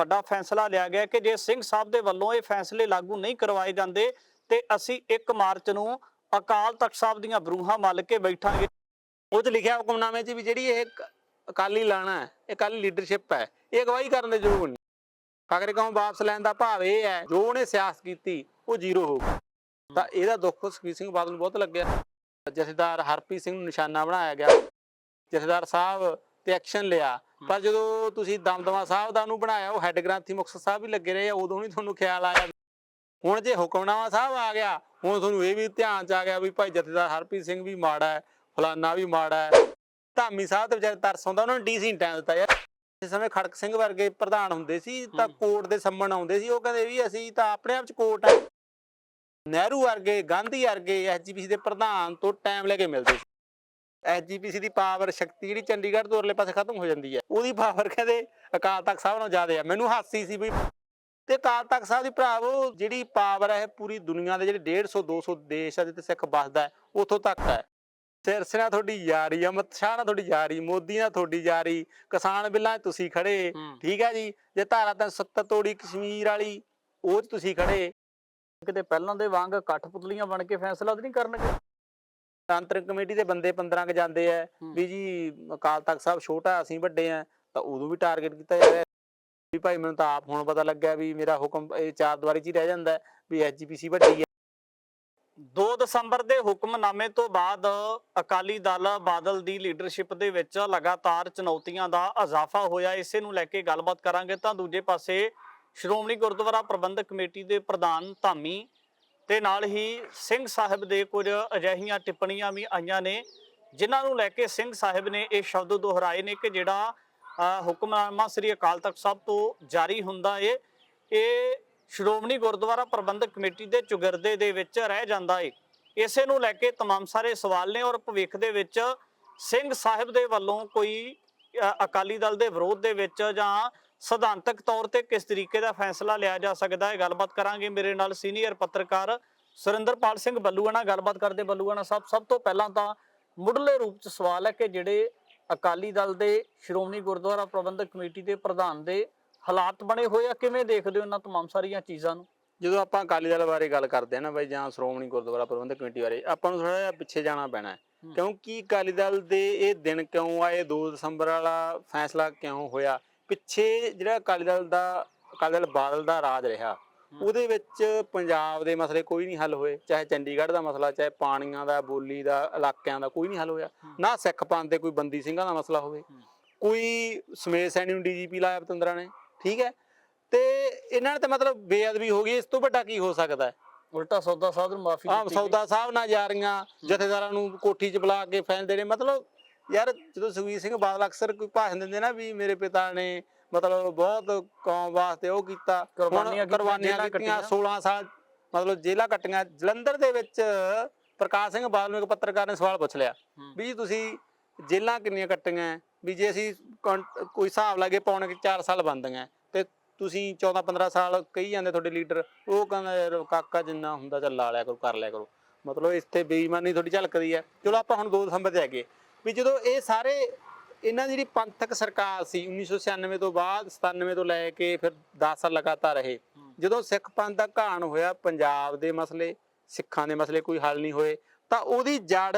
ਵੱਡਾ ਫੈਸਲਾ ਲਿਆ ਗਿਆ ਕਿ ਜੇ ਸਿੰਘ ਸਾਹਿਬ ਦੇ ਵੱਲੋਂ ਇਹ ਫੈਸਲੇ ਲਾਗੂ ਨਹੀਂ ਕਰਵਾਏ ਜਾਂਦੇ, ਤੇ ਅਸੀਂ 1 ਮਾਰਚ ਨੂੰ ਅਕਾਲ ਤਖਤ ਸਾਹਿਬ ਦੀਆਂ ਬਰੂਹਾਂ ਮੱਲ ਕੇ ਬੈਠਾਂਗੇ। ਉਹ 'ਚ ਲਿਖਿਆ ਹੁਕਮਨਾਮੇ 'ਚ ਵੀ ਜਿਹੜੀ ਇਹ ਅਕਾਲੀ ਲਾਣਾ ਹੈ, ਇਹ ਅਕਾਲੀ ਲੀਡਰਸ਼ਿਪ ਹੈ, ਇਹ ਅਗਵਾਈ ਕਰਨ ਦੇ ਯੋਗ ਨਹੀਂ ਫਕਰੇ ਕੌਮ ਵਾਪਸ ਲੈਣ ਦਾ ਭਾਵ ਇਹ ਹੈ, ਜੋ ਉਹਨੇ ਸਿਆਸਤ ਕੀਤੀ, ਉਹ ਜ਼ੀਰੋ ਹੋ ਗਈ। ਤਾਂ ਇਹਦਾ ਦੁੱਖ ਸੁਖਬੀਰ ਸਿੰਘ ਬਾਦਲ ਨੂੰ ਬਹੁਤ ਲੱਗਿਆ। ਜਥੇਦਾਰ ਹਰਪ੍ਰੀਤ ਸਿੰਘ ਨੂੰ ਨਿਸ਼ਾਨਾ ਬਣਾਇਆ ਗਿਆ। ਜਥੇਦਾਰ ਸਾਹਿਬ ਤੇ ਐਕਸ਼ਨ ਲਿਆ। ਪਰ ਜਦੋਂ ਤੁਸੀਂ ਦਮਦਮਾ ਸਾਹਿਬ ਦਾ ਨੂੰ ਬਣਾਇਆ ਉਹ ਹੈੱਡ ਗ੍ਰੰਥੀ ਮੁਕਤਸਰ ਸਾਹਿਬ ਵੀ ਲੱਗੇ ਰਹੇ ਆ, ਉਦੋਂ ਨਹੀਂ ਤੁਹਾਨੂੰ ਖਿਆਲ ਆਇਆ ਹੁਣ ਜੇ ਹੁਕਮਨਾਮਾ ਸਾਹਿਬ ਆ ਗਿਆ ਹੁਣ ਤੁਹਾਨੂੰ ਇਹ ਵੀ ਧਿਆਨ ਚ ਆ ਗਿਆ ਵੀ ਭਾਈ ਜਥੇਦਾਰ ਹਰਪ੍ਰੀਤ ਸਿੰਘ ਵੀ ਮਾੜਾ ਹੈ ਫਲਾਨਾ ਵੀ ਮਾੜਾ ਹੈ। ਧਾਮੀ ਸਾਹਿਬ ਤੇ ਵਿਚਾਰੇ ਤਰਸ ਆਉਂਦਾ ਉਹਨਾਂ ਨੂੰ ਡੀਸੀ ਟਾਈਮ ਦਿੱਤਾ ਯਾਰ ਇਸ ਸਮੇਂ ਖੜਕ ਸਿੰਘ ਵਰਗੇ ਪ੍ਰਧਾਨ ਹੁੰਦੇ ਸੀ ਤਾਂ। ਕੋਰਟ ਦੇ ਸੰਮਣ ਆਉਂਦੇ ਸੀ ਉਹ ਕਹਿੰਦੇ ਵੀ ਅਸੀਂ ਤਾਂ ਆਪਣੇ ਆਪ ਚ ਕੋਰਟ ਆ। ਨਹਿਰੂ ਵਰਗੇ ਗਾਂਧੀ ਵਰਗੇ ਐਸਜੀਪੀਸੀ ਦੇ ਪ੍ਰਧਾਨ ਤੋਂ ਟਾਈਮ ਲੈ ਕੇ ਮਿਲਦੇ ਸੀ। ਐਸਜੀਪੀਸੀ ਦੀ ਪਾਵਰ ਸ਼ਕਤੀ ਜਿਹੜੀ ਚੰਡੀਗੜ੍ਹ ਤੋਂ ਉਰਲੇ ਪਾਸੇ ਖਤਮ ਹੋ ਜਾਂਦੀ ਹੈ। ਉਹਦੀ ਪਾਵਰ ਕਹਿੰਦੇ ਅਕਾਲ ਤਖਤ ਸਾਹਿਬ ਨਾਲੋਂ ਜ਼ਿਆਦਾ ਹੈ ਮੈਨੂੰ ਹਾਸੀ ਸੀ ਵੀ ਤੇ ਅਕਾਲ ਤਖਤ ਸਾਹਿਬ ਦੀ ਭਰਾਵੋ ਜਿਹੜੀ ਪਾਵਰ ਹੈ ਪੂਰੀ ਦੁਨੀਆ ਦੇ ਜਿਹੜੇ 150 200 ਦੇਸ਼ ਆ ਜਿੱਥੇ ਸਿੱਖ ਵੱਸਦਾ ਹੈ ਉਥੋਂ ਤੱਕ ਹੈ। ਸਿਰਸੇ ਨਾਲ ਤੁਹਾਡੀ ਯਾਰੀ ਅਮਿਤ ਸ਼ਾਹ ਨਾਲ ਤੁਹਾਡੀ ਯਾਰੀ ਮੋਦੀ ਨਾਲ ਤੁਹਾਡੀ ਯਾਰੀ ਕਿਸਾਨ ਬਿੱਲਾਂ ਤੁਸੀਂ ਖੜੇ। ਠੀਕ ਹੈ ਜੀ? ਜੇ ਧਾਰਾ 370 ਤੋੜੀ ਕਸ਼ਮੀਰ ਵਾਲੀ ਉਹ 'ਚ ਤੁਸੀਂ ਖੜੇ। ਕਿਤੇ ਪਹਿਲਾਂ ਦੇ ਵਾਂਗ ਕਠਪੁਤਲੀਆਂ ਬਣ ਕੇ ਫੈਸਲਾ ਤਾਂ ਨਹੀਂ ਕਰਨਗੇ? ਤਾਂਤਰਿਕ ਕਮੇਟੀ ਦੇ ਬੰਦੇ 15 ਕ ਜਾਂਦੇ ਆ ਹੂੰ। ਵੀ ਜੀ ਅਕਾਲ ਤਖਤ ਸਾਹਿਬ ਛੋਟਾ ਅਸੀਂ ਵੱਡੇ ਆ ਤਾਂ ਉਦੋਂ ਵੀ ਟਾਰਗੇਟ ਕੀਤਾ ਜਾ ਰਿਹਾ। ਵੀ ਭਾਈ ਮੈਨੂੰ ਤਾਂ ਆਪ ਹੁਣ ਪਤਾ ਲੱਗਿਆ ਵੀ ਮੇਰਾ ਹੁਕਮ ਇਹ ਚਾਰ ਦੀਵਾਰੀ 'ਚ ਹੀ ਰਹਿ ਜਾਂਦਾ ਵੀ ਐਸਜੀਪੀਸੀ ਵੱਡੀ ਹੈ 2 ਦਸੰਬਰ ਦੇ ਹੁਕਮਨਾਮੇ ਤੋਂ ਬਾਅਦ ਅਕਾਲੀ ਦਲ ਬਾਦਲ ਦੀ ਲੀਡਰਸ਼ਿਪ ਦੇ ਵਿੱਚ ਲਗਾਤਾਰ ਚੁਣੌਤੀਆਂ ਦਾ ਇਜ਼ਾਫਾ ਹੋਇਆ। ਇਸੇ ਨੂੰ ਲੈ ਕੇ ਗੱਲਬਾਤ ਕਰਾਂਗੇ ਤਾਂ ਦੂਜੇ ਪਾਸੇ ਸ਼੍ਰੋਮਣੀ ਗੁਰਦੁਆਰਾ ਪ੍ਰਬੰਧਕ ਕਮੇਟੀ ਦੇ ਪ੍ਰਧਾਨ ਧਾਮੀ ਤੇ ਨਾਲ ਹੀ ਸਿੰਘ ਸਾਹਿਬ ਦੇ ਕੁਝ ਅਜਿਹੀਆਂ ਟਿੱਪਣੀਆਂ ਵੀ ਆਈਆਂ ਨੇ ਜਿਨ੍ਹਾਂ ਨੂੰ ਲੈ ਕੇ ਸਿੰਘ ਸਾਹਿਬ ਨੇ ਇਹ ਸ਼ਬਦ ਦੁਹਰਾਏ ਨੇ ਕਿ ਜਿਹੜਾ ਅ, ਹੁਕਮਨਾਮਾ ਸ੍ਰੀ ਅਕਾਲ ਤਖਤ ਸਾਹਿਬ ਤੋਂ ਜਾਰੀ ਹੁੰਦਾ ਏ ਇਹ ਸ਼੍ਰੋਮਣੀ ਗੁਰਦੁਆਰਾ ਪ੍ਰਬੰਧਕ ਕਮੇਟੀ ਦੇ ਚੁਗਰਦੇ ਦੇ ਵਿੱਚ ਰਹਿ ਜਾਂਦਾ ਏ ਇਸੇ ਨੂੰ ਲੈ ਕੇ तमाम ਸਾਰੇ ਸਵਾਲ ਨੇ ਔਰ ਭਵਿੱਖ ਦੇ ਵਿੱਚ ਸਿੰਘ ਸਾਹਿਬ ਦੇ ਵੱਲੋਂ ਕੋਈ ਅ, ਅਕਾਲੀ ਦਲ ਦੇ ਵਿਰੋਧ ਦੇ ਵਿੱਚ ਜਾਂ ਸਿਧਾਂਤਕ ਤੌਰ ਤੇ ਕਿਸ ਤਰੀਕੇ ਦਾ ਫੈਸਲਾ ਲਿਆ ਜਾ ਸਕਦਾ ਹੈ? ਗੱਲਬਾਤ ਕਰਾਂਗੇ ਮੇਰੇ ਨਾਲ ਸੀਨੀਅਰ ਪੱਤਰਕਾਰ ਸੁਰਿੰਦਰਪਾਲ ਸਿੰਘ ਬੱਲੂਆਣਾ। ਗੱਲਬਾਤ ਕਰਦੇ ਬੱਲੂਆਣਾ ਸਾਹਿਬ ਸਭ ਤੋਂ ਪਹਿਲਾਂ ਤਾਂ ਮੁੱਢਲੇ ਰੂਪ ਚ ਸਵਾਲ ਹੈ ਕਿ ਜਿਹੜੇ ਅਕਾਲੀ ਦਲ ਦੇ ਸ਼੍ਰੋਮਣੀ ਗੁਰਦੁਆਰਾ ਪ੍ਰਬੰਧਕ ਕਮੇਟੀ ਦੇ ਪ੍ਰਧਾਨ ਦੇ ਹਾਲਾਤ ਬਣੇ ਹੋਏ ਆ ਕਿਵੇਂ ਦੇਖਦੇ ਹੋ ਇਹਨਾਂ ਤਮਾਮ ਸਾਰੀਆਂ ਚੀਜ਼ਾਂ ਨੂੰ? ਜਦੋਂ ਆਪਾਂ ਅਕਾਲੀ ਦਲ ਬਾਰੇ ਗੱਲ ਕਰਦੇ ਆ ਨਾ ਬਾਈ ਜਾਂ ਸ਼੍ਰੋਮਣੀ ਗੁਰਦੁਆਰਾ ਪ੍ਰਬੰਧਕ ਕਮੇਟੀ ਬਾਰੇ ਆਪਾਂ ਨੂੰ ਥੋੜਾ ਜਿਹਾ ਪਿੱਛੇ ਜਾਣਾ ਪੈਣਾ ਹੈ। ਕਿਉਂਕਿ ਅਕਾਲੀ ਦਲ ਦੇ ਇਹ ਦਿਨ ਕਿਉਂ ਆਏ? 2 ਦਸੰਬਰ ਵਾਲਾ ਫੈਸਲਾ ਕਿਉਂ ਹੋਇਆ? ਪਿੱਛੇ ਜਿਹੜਾ ਅਕਾਲੀ ਦਲ ਦਾ ਅਕਾਲੀ ਦਲ ਬਾਦਲ ਦਾ ਰਾਜ ਰਿਹਾ ਹੂੰ। ਉਹਦੇ ਵਿੱਚ ਪੰਜਾਬ ਦੇ ਮਸਲੇ ਕੋਈ ਨਹੀਂ ਹੱਲ ਹੋਏ ਚਾਹੇ ਚੰਡੀਗੜ੍ਹ ਦਾ ਮਸਲਾ ਚਾਹੇ ਪਾਣੀਆਂ ਦਾ ਬੋਲੀ ਦਾ ਇਲਾਕਿਆਂ ਦਾ ਕੋਈ ਨਹੀਂ ਹੱਲ ਹੋਇਆ ਹੂੰ। ਨਾ ਸਿੱਖ ਪੰਥ ਦੇ ਕੋਈ ਬੰਦੀ ਸਿੰਘਾਂ ਦਾ ਮਸਲਾ ਹੋਵੇ ਹੂੰ। ਕੋਈ ਸਮੇਤ ਸੈਣੀ ਨੂੰ ਡੀਜੀਪੀ ਲਾਇਆ ਪਤੰਦਰਾ ਨੇ ਠੀਕ ਹੈ ਤੇ ਇਹਨਾਂ ਨੇ ਤਾਂ ਮਤਲਬ ਬੇਅਦਬੀ ਹੋ ਗਈ ਇਸ ਤੋਂ ਵੱਡਾ ਕੀ ਹੋ ਸਕਦਾ ਹੈ ਉਲਟਾ ਸੌਦਾ ਸਾਹਿਬ ਨੂੰ ਮਾਫੀ ਆਮ ਸੌਦਾ ਸਾਹਿਬ ਨਾਲ ਜਾ ਰਹੀਆਂ ਜਥੇਦਾਰਾਂ ਨੂੰ ਕੋਠੀ 'ਚ ਬੁਲਾ ਕੇ ਫੈਨ ਦੇਣੇ ਮਤਲਬ ਯਾਰ ਜਦੋਂ ਸੁਖਬੀਰ ਸਿੰਘ ਬਾਦਲ ਅਕਸਰ ਕੋਈ ਭਾਸ਼ਣ ਦਿੰਦੇ ਨਾ ਵੀ ਮੇਰੇ ਪਿਤਾ ਨੇ ਮਤਲਬ ਬਹੁਤ ਕੌਮ ਵਾਸਤੇ ਉਹ ਕੀਤਾ ਕੁਰਬਾਨੀਆਂ ਕੀਤੀਆਂ, ਕੁਰਬਾਨੀਆਂ ਜੇਲ੍ਹਾਂ ਕੀਤੀਆਂ ਕੱਟੀਆਂ। 16 ਸਾਲ ਮਤਲਬ ਜੇਲ੍ਹਾਂ ਕੱਟੀਆਂ। ਜਲੰਧਰ ਦੇ ਵਿੱਚ ਪ੍ਰਕਾਸ਼ ਸਿੰਘ ਬਾਦਲ ਨੂੰ ਇੱਕ ਪੱਤਰਕਾਰ ਨੇ ਸਵਾਲ ਪੁੱਛ ਲਿਆ। ਵੀ ਤੁਸੀਂ ਜੇਲ੍ਹਾਂ ਕਿੰਨੀਆਂ ਕੱਟੀਆਂ? ਵੀ ਜੇ ਅਸੀਂ ਕੋਈ ਹਿਸਾਬ ਲਾਗੇ ਪੌਣੇ ਕਿ 4 ਸਾਲ ਬੰਦੀਆਂ ਤੇ ਤੁਸੀਂ 14 15 ਸਾਲ ਕਹੀ ਜਾਂਦੇ ਤੁਹਾਡੇ ਲੀਡਰ ਉਹ ਕਹਿੰਦਾ ਯਾਰ ਕਾਕਾ ਜਿੰਨਾ ਹੁੰਦਾ ਚੱਲ ਲਾ ਲਿਆ ਕਰੋ ਕਰ ਲਿਆ ਕਰੋ। ਮਤਲਬ ਇੱਥੇ ਬੇਈਮਾਨੀ ਥੋੜੀ ਝਲਕਦੀ ਹੈ। ਚਲੋ ਆਪਾਂ ਹੁਣ 2 ਦਸੰਬਰ ਤੇ ਹੈਗੇ। ਵੀ ਜਦੋਂ ਇਹ ਸਾਰੇ ਇਹਨਾਂ ਦੀ ਜਿਹੜੀ ਪੰਥਕ ਸਰਕਾਰ ਸੀ 1996 ਤੋਂ ਬਾਅਦ 97 ਤੋਂ ਲੈ ਕੇ ਫਿਰ 10 ਸਾਲ ਲਗਾਤਾਰ ਰਹੇ ਜਦੋਂ ਸਿੱਖ ਪੰਥ ਦਾ ਘਾਣ ਹੋਇਆ ਪੰਜਾਬ ਦੇ ਮਸਲੇ ਸਿੱਖਾਂ ਦੇ ਮਸਲੇ ਕੋਈ ਹੱਲ ਨਹੀਂ ਹੋਏ ਤਾਂ ਉਹਦੀ ਜੜ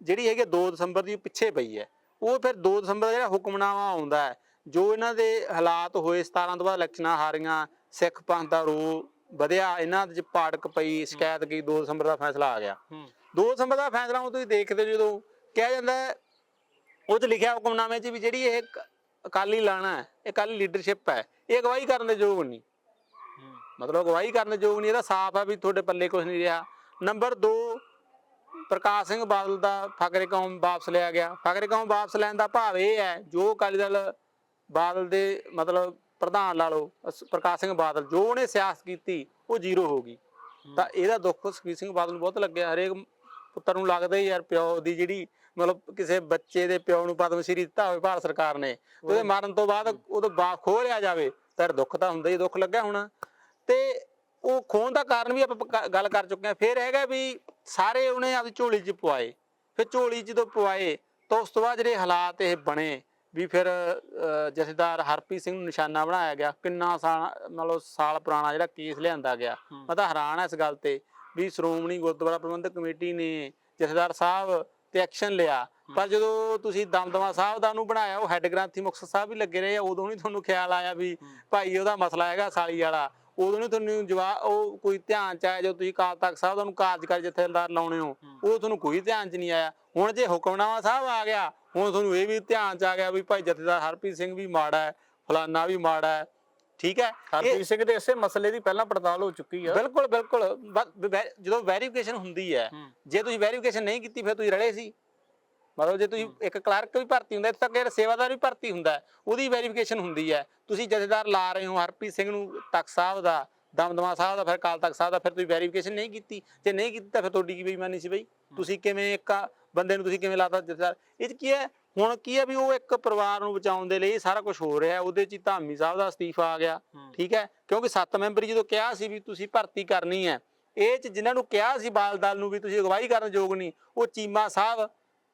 ਜਿਹੜੀ ਹੈਗੀ 2 ਦਸੰਬਰ ਦੀ ਪਿੱਛੇ ਪਈ ਹੈ। ਉਹ ਫਿਰ 2 ਦਸੰਬਰ ਦਾ ਜਿਹੜਾ ਹੁਕਮਨਾਮਾ ਆਉਂਦਾ ਹੈ ਜੋ ਇਹਨਾਂ ਦੇ ਹਾਲਾਤ ਹੋਏ 17 ਤੋਂ ਬਾਅਦ ਇਲੈਕਸ਼ਨਾਂ ਹਾਰੀਆਂ ਸਿੱਖ ਪੰਥ ਦਾ ਰੋ ਵਧਿਆ ਇਹਨਾਂ ਦੇ ਪਾੜਕ ਪਈ ਸ਼ਿਕਾਇਤ ਗਈ 2 ਦਸੰਬਰ ਦਾ ਫੈਸਲਾ ਆ ਗਿਆ। ਹੂੰ। 2 ਦਸੰਬਰ ਦਾ ਫੈਸਲਾ ਉਹ ਤੁਸੀਂ ਦੇਖਦੇ ਜਦੋਂ ਕਿਹਾ ਜਾਂਦਾ ਹੈ, ਉਹ 'ਚ ਲਿਖਿਆ ਹੁਕਮਨਾਮੇ 'ਚ ਵੀ ਜਿਹੜੀ ਇਹ ਅਕਾਲੀ ਲਾਣਾ ਹੈ ਇਹ ਅਕਾਲੀ ਲੀਡਰਸ਼ਿਪ ਹੈ ਇਹ ਅਗਵਾਈ ਕਰਨ ਦੇ ਯੋਗ ਨਹੀਂ। ਮਤਲਬ ਅਗਵਾਈ ਕਰਨ ਦੇ ਯੋਗ ਨਹੀਂ ਇਹਦਾ ਸਾਫ਼ ਹੈ ਵੀ ਤੁਹਾਡੇ ਪੱਲੇ ਕੁਝ ਨਹੀਂ ਰਿਹਾ। ਨੰਬਰ 2 ਪ੍ਰਕਾਸ਼ ਸਿੰਘ ਬਾਦਲ ਦਾ ਫਕਰੇ ਕੌਮ ਵਾਪਸ ਲਿਆ ਗਿਆ। ਫਕਰੇ ਕੌਮ ਵਾਪਸ ਲੈਣ ਦਾ ਭਾਵ ਇਹ ਹੈ ਜੋ ਅਕਾਲੀ ਦਲ ਬਾਦਲ ਦੇ ਮਤਲਬ ਪ੍ਰਧਾਨ ਲਾ ਲਓ ਪ੍ਰਕਾਸ਼ ਸਿੰਘ ਬਾਦਲ ਜੋ ਉਹਨੇ ਸਿਆਸਤ ਕੀਤੀ ਉਹ ਜ਼ੀਰੋ ਹੋ ਗਈ। ਤਾਂ ਇਹਦਾ ਦੁੱਖ ਸੁਖਬੀਰ ਸਿੰਘ ਬਾਦਲ ਨੂੰ ਬਹੁਤ ਲੱਗਿਆ ਹਰੇਕ ਪੁੱਤਰ ਨੂੰ ਲੱਗਦਾ ਯਾਰ ਪਿਓ ਦੀ ਜਿਹੜੀ ਮਤਲਬ ਕਿਸੇ ਬੱਚੇ ਦੇ ਪਿਓ ਨੂੰ ਪਦਮ ਸ਼੍ਰੀ ਦਿੱਤਾ ਹੋਵੇ ਭਾਰਤ ਸਰਕਾਰ ਨੇ ਤੇ ਉਹਦੇ ਮਰਨ ਤੋਂ ਬਾਅਦ ਉਹਦਾ ਬਾਪ ਖੋਹ ਲਿਆ ਜਾਵੇ ਤਾਂ ਦੁੱਖ ਤਾਂ ਹੁੰਦਾ ਹੀ ਦੁੱਖ ਲੱਗਿਆ ਹੋਣਾ ਤੇ ਉਹ ਖੋਣ ਦਾ ਕਾਰਨ ਵੀ ਆਪਾਂ ਗੱਲ ਕਰ ਚੁੱਕੇ ਹਾਂ ਫਿਰ ਹੈਗਾ ਵੀ ਸਾਰੇ ਉਹਨੇ ਆਪਦੀ ਝੋਲੀ 'ਚ ਪਵਾਏ ਫਿਰ ਝੋਲੀ 'ਚ ਜਦੋਂ ਪਵਾਏ ਤਾਂ ਉਸ ਤੋਂ ਬਾਅਦ ਜਿਹੜੇ ਹਾਲਾਤ ਇਹ ਬਣੇ ਵੀ ਫਿਰ ਜਥੇਦਾਰ ਹਰਪ੍ਰੀਤ ਸਿੰਘ ਨੂੰ ਨਿਸ਼ਾਨਾ ਬਣਾਇਆ ਗਿਆ ਕਿੰਨਾ ਸਾਲ ਮਤਲਬ ਸਾਲ ਪੁਰਾਣਾ ਜਿਹੜਾ ਕੇਸ ਲਿਆਂਦਾ ਗਿਆ। ਮੈਂ ਤਾਂ ਹੈਰਾਨ ਆ ਇਸ ਗੱਲ ਤੇ ਵੀ ਸ਼੍ਰੋਮਣੀ ਗੁਰਦੁਆਰਾ ਪ੍ਰਬੰਧਕ ਕਮੇਟੀ ਨੇ ਜਥੇਦਾਰ ਸਾਹਿਬ ਤੇ ਐਕਸ਼ਨ ਲਿਆ ਪਰ ਜਦੋਂ ਤੁਸੀਂ ਦਮਦਮਾ ਸਾਹਿਬ ਦਾ ਨੂੰ ਬਣਾਇਆ ਉਹ ਹੈੱਡ ਗ੍ਰੰਥੀ ਮੁਕਤਸਰ ਸਾਹਿਬ ਵੀ ਲੱਗੇ ਰਹੇ ਆ, ਉਦੋਂ ਨਹੀਂ ਤੁਹਾਨੂੰ ਖਿਆਲ ਆਇਆ ਵੀ ਭਾਈ ਉਹਦਾ ਮਸਲਾ ਹੈਗਾ ਸਾਲੀ ਵਾਲਾ। ਉਦੋਂ ਨਹੀਂ ਤੁਹਾਨੂੰ ਜਵਾਬ ਉਹ ਕੋਈ ਧਿਆਨ ਚ ਆਇਆ ਜਦੋਂ ਤੁਸੀਂ ਕਾਲ ਤਖਤ ਸਾਹਿਬ ਦਾ ਨੂੰ ਕਾਰਜਕਾਰੀ ਜਥੇਦਾਰ ਲਾਉਣੇ ਹੋ ਉਹ ਤੁਹਾਨੂੰ ਕੋਈ ਧਿਆਨ ਚ ਨਹੀਂ ਆਇਆ। ਹੁਣ ਜੇ ਹੁਕਮਨਾਮਾ ਸਾਹਿਬ ਆ ਗਿਆ ਹੁਣ ਤੁਹਾਨੂੰ ਇਹ ਵੀ ਧਿਆਨ ਚ ਆ ਗਿਆ ਵੀ ਭਾਈ ਜਥੇਦਾਰ ਹਰਪ੍ਰੀਤ ਸਿੰਘ ਵੀ ਮਾੜਾ ਹੈ ਫਲਾਨਾ ਵੀ ਮਾੜਾ ਹੈ ਠੀਕ ਹੈ? ਹਰਪ੍ਰੀਤ ਸਿੰਘ ਦੇ ਇਸੇ ਮਸਲੇ ਦੀ ਪਹਿਲਾਂ ਪੜਤਾਲ ਹੋ ਚੁੱਕੀ ਆ। ਬਿਲਕੁਲ ਬਿਲਕੁਲ। ਜਦੋਂ ਵੈਰੀਫਿਕੇਸ਼ਨ ਹੁੰਦੀ ਹੈ। ਜੇ ਤੁਸੀਂ ਵੈਰੀਫਿਕੇਸ਼ਨ ਨਹੀਂ ਕੀਤੀ ਫਿਰ ਤੁਸੀਂ ਰਲੇ ਸੀ। ਮਤਲਬ ਜੇ ਤੁਸੀਂ ਇੱਕ ਕਲਰਕ ਵੀ ਭਰਤੀ ਹੁੰਦਾ ਇੱਥੇ ਤੱਕ ਸੇਵਾਦਾਰ ਵੀ ਭਰਤੀ ਹੁੰਦਾ ਉਹਦੀ ਵੈਰੀਫਿਕੇਸ਼ਨ ਹੁੰਦੀ ਹੈ। ਤੁਸੀਂ ਜਥੇਦਾਰ ਲਾ ਰਹੇ ਹੋ ਹਰਪ੍ਰੀਤ ਸਿੰਘ ਨੂੰ ਤਖਤ ਸਾਹਿਬ ਦਾ ਦਮਦਮਾ ਸਾਹਿਬ ਦਾ ਫਿਰ ਕਾਲ ਤਖਤ ਸਾਹਿਬ ਦਾ ਫਿਰ ਤੁਸੀਂ ਵੈਰੀਫਿਕੇਸ਼ਨ ਨਹੀਂ ਕੀਤੀ। ਜੇ ਨਹੀਂ ਕੀਤੀ ਤਾਂ ਫਿਰ ਤੁਹਾਡੀ ਕੀ ਬੇਈਮਾਨੀ ਸੀ ਬਈ? ਤੁਸੀਂ ਕਿਵੇਂ ਇੱਕ ਬੰਦੇ ਨੂੰ ਤੁਸੀਂ ਕਿਵੇਂ ਲਾਤਾ ਜਥੇਦਾਰ? ਇਹ ਕੀ ਹੈ? ਹੁਣ ਕੀ ਹੈ ਵੀ ਉਹ ਇੱਕ ਪਰਿਵਾਰ ਨੂੰ ਬਚਾਉਣ ਦੇ ਲਈ ਸਾਰਾ ਕੁਝ ਹੋ ਰਿਹਾ ਉਹਦੇ 'ਚ ਧਾਮੀ ਸਾਹਿਬ ਦਾ ਅਸਤੀਫਾ ਆ ਗਿਆ। ਠੀਕ ਹੈ ਕਿਉਂਕਿ ਸੱਤ ਮੈਂਬਰੀ ਜਦੋਂ ਕਿਹਾ ਸੀ ਵੀ ਤੁਸੀਂ ਭਰਤੀ ਕਰਨੀ ਹੈ ਇਹ ਚ ਜਿਨ੍ਹਾਂ ਨੂੰ ਕਿਹਾ ਸੀ ਬਾਲ ਦਲ ਨੂੰ ਵੀ ਤੁਸੀਂ ਅਗਵਾਈ ਕਰਨ ਯੋਗ ਨਹੀਂ ਉਹ ਚੀਮਾ ਸਾਹਿਬ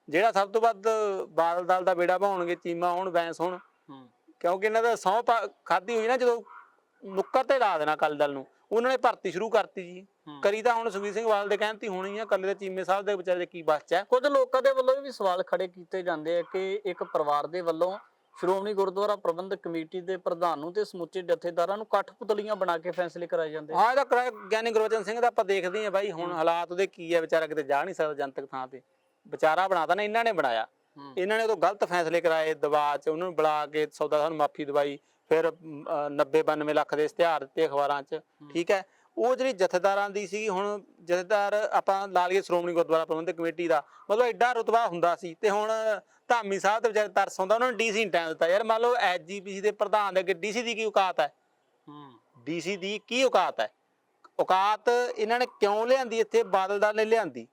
ਜਿਹੜਾ ਸਭ ਤੋਂ ਵੱਧ ਬਾਲ ਦਲ ਦਾ ਬੇੜਾ ਭਾਉਣਗੇ ਚੀਮਾ ਹੋਣ ਬੈਂਸ ਹੋਣ। ਕਿਉਂਕਿ ਇਹਨਾਂ ਦਾ ਪਾ- ਖਾਧੀ ਹੋਈ ਨਾ ਜਦੋਂ ਨੁੱਕਰ ਤੇ ਲਾ ਦੇਣਾ ਕੱਲ ਦਲ ਨੂੰ। ਉਹਨਾਂ ਨੇ ਭਰਤੀ ਸ਼ੁਰੂ ਕਰਤੀ ਜੀ। ਕਰੀ ਤਾਂ ਹੁਣ ਸੁਖਬੀਰ ਸਿੰਘ ਬਾਦਲ ਦੇ ਕਹਿਣਤੀ ਹੋਣੀ ਆ ਕੱਲੇ ਦੇ ਚੀਮੇ ਸਾਹਿਬ ਦੇ ਵਿਚਾਰੇ ਕੀ ਬਸ ਹੈ। ਕੁਝ ਲੋਕਾਂ ਦੇ ਵੱਲੋਂ ਵੀ ਸਵਾਲ ਖੜੇ ਕੀਤੇ ਜਾਂਦੇ ਆ ਕਿ ਇੱਕ ਪਰਿਵਾਰ ਦੇ ਵੱਲੋਂ ਸ਼੍ਰੋਮਣੀ ਗੁਰਦੁਆਰਾ ਪ੍ਰਬੰਧਕ ਕਮੇਟੀ ਦੇ ਪ੍ਰਧਾਨ ਨੂੰ ਤੇ ਸਮੁੱਚੇ ਜਥੇਦਾਰਾਂ ਨੂੰ ਕਠਪੁਤਲੀਆਂ ਬਣਾ ਕੇ ਫੈਸਲੇ ਕਰਾਏ ਜਾਂਦੇ ਆ। ਹਾਂ ਇਹਦਾ ਕਿਰਾਇਆ ਗਿਆਨੀ ਗੁਰਵਚਨ ਸਿੰਘ ਦਾ ਆਪਾਂ ਦੇਖਦੇ ਹਾਂ ਬਾਈ ਹੁਣ ਹਾਲਾਤ ਉਹਦੇ ਕੀ ਹੈ ਵਿਚਾਰਾ ਕਿਤੇ ਜਾ ਨਹੀਂ ਸਕਦਾ ਜਨਤਕ ਥਾਂ ਤੇ। ਵਿਚਾਰਾ ਬਣਾਤਾ ਨਾ ਇਹਨਾਂ ਨੇ ਬਣਾਇਆ। ਇਹਨਾਂ ਨੇ ਉਦੋਂ ਗਲਤ ਫੈਸਲੇ ਕਰਾਏ ਦਬਾਅ ਚ ਉਹਨਾਂ ਨੂੰ ਬੁਲਾ ਕੇ ਸੌਦਾ ਸਾਨੂੰ ਮਾਫੀ ਦਵਾਈ। ਫਿਰ 90 92 ਲੱਖ ਦੇ ਇਸ਼ਤਿਹਾਰ ਦਿੱਤੇ ਅਖਬਾਰਾਂ 'ਚ। ਠੀਕ ਹੈ? ਉਹ ਜਿਹੜੀ ਜਥੇਦਾਰਾਂ ਦੀ ਸੀ ਹੁਣ ਜਥੇਦਾਰ ਆਪਾਂ ਲਾ ਲਈਏ ਸ਼੍ਰੋਮਣੀ ਗੁਰਦੁਆਰਾ ਪ੍ਰਬੰਧਕ ਕਮੇਟੀ ਦਾ ਮਤਲਬ ਐਡਾ ਰੁਤਬਾ ਹੁੰਦਾ ਸੀ ਤੇ ਹੁਣ ਧਾਮੀ ਸਾਹਿਬ ਦੇ ਵਿਚਾਰੇ ਤਰਸ ਆਉਂਦਾ ਉਹਨਾਂ ਨੂੰ ਡੀਸੀ ਟਾਈਮ ਦਿੱਤਾ। ਯਾਰ ਮੰਨ ਲਓ ਐਸਜੀਪੀਸੀ ਦੇ ਪ੍ਰਧਾਨ ਦੇ ਅੱਗੇ ਡੀਸੀ ਦੀ ਕੀ ਔਕਾਤ ਹੈ? ਹੂੰ। ਡੀਸੀ ਦੀ ਕੀ ਔਕਾਤ ਹੈ? ਔਕਾਤ ਇਹਨਾਂ ਨੇ ਕਿਉਂ ਲਿਆਂਦੀ? ਇੱਥੇ ਬਾਦਲਦਾਰ ਨੇ ਲਿਆਂਦੀ।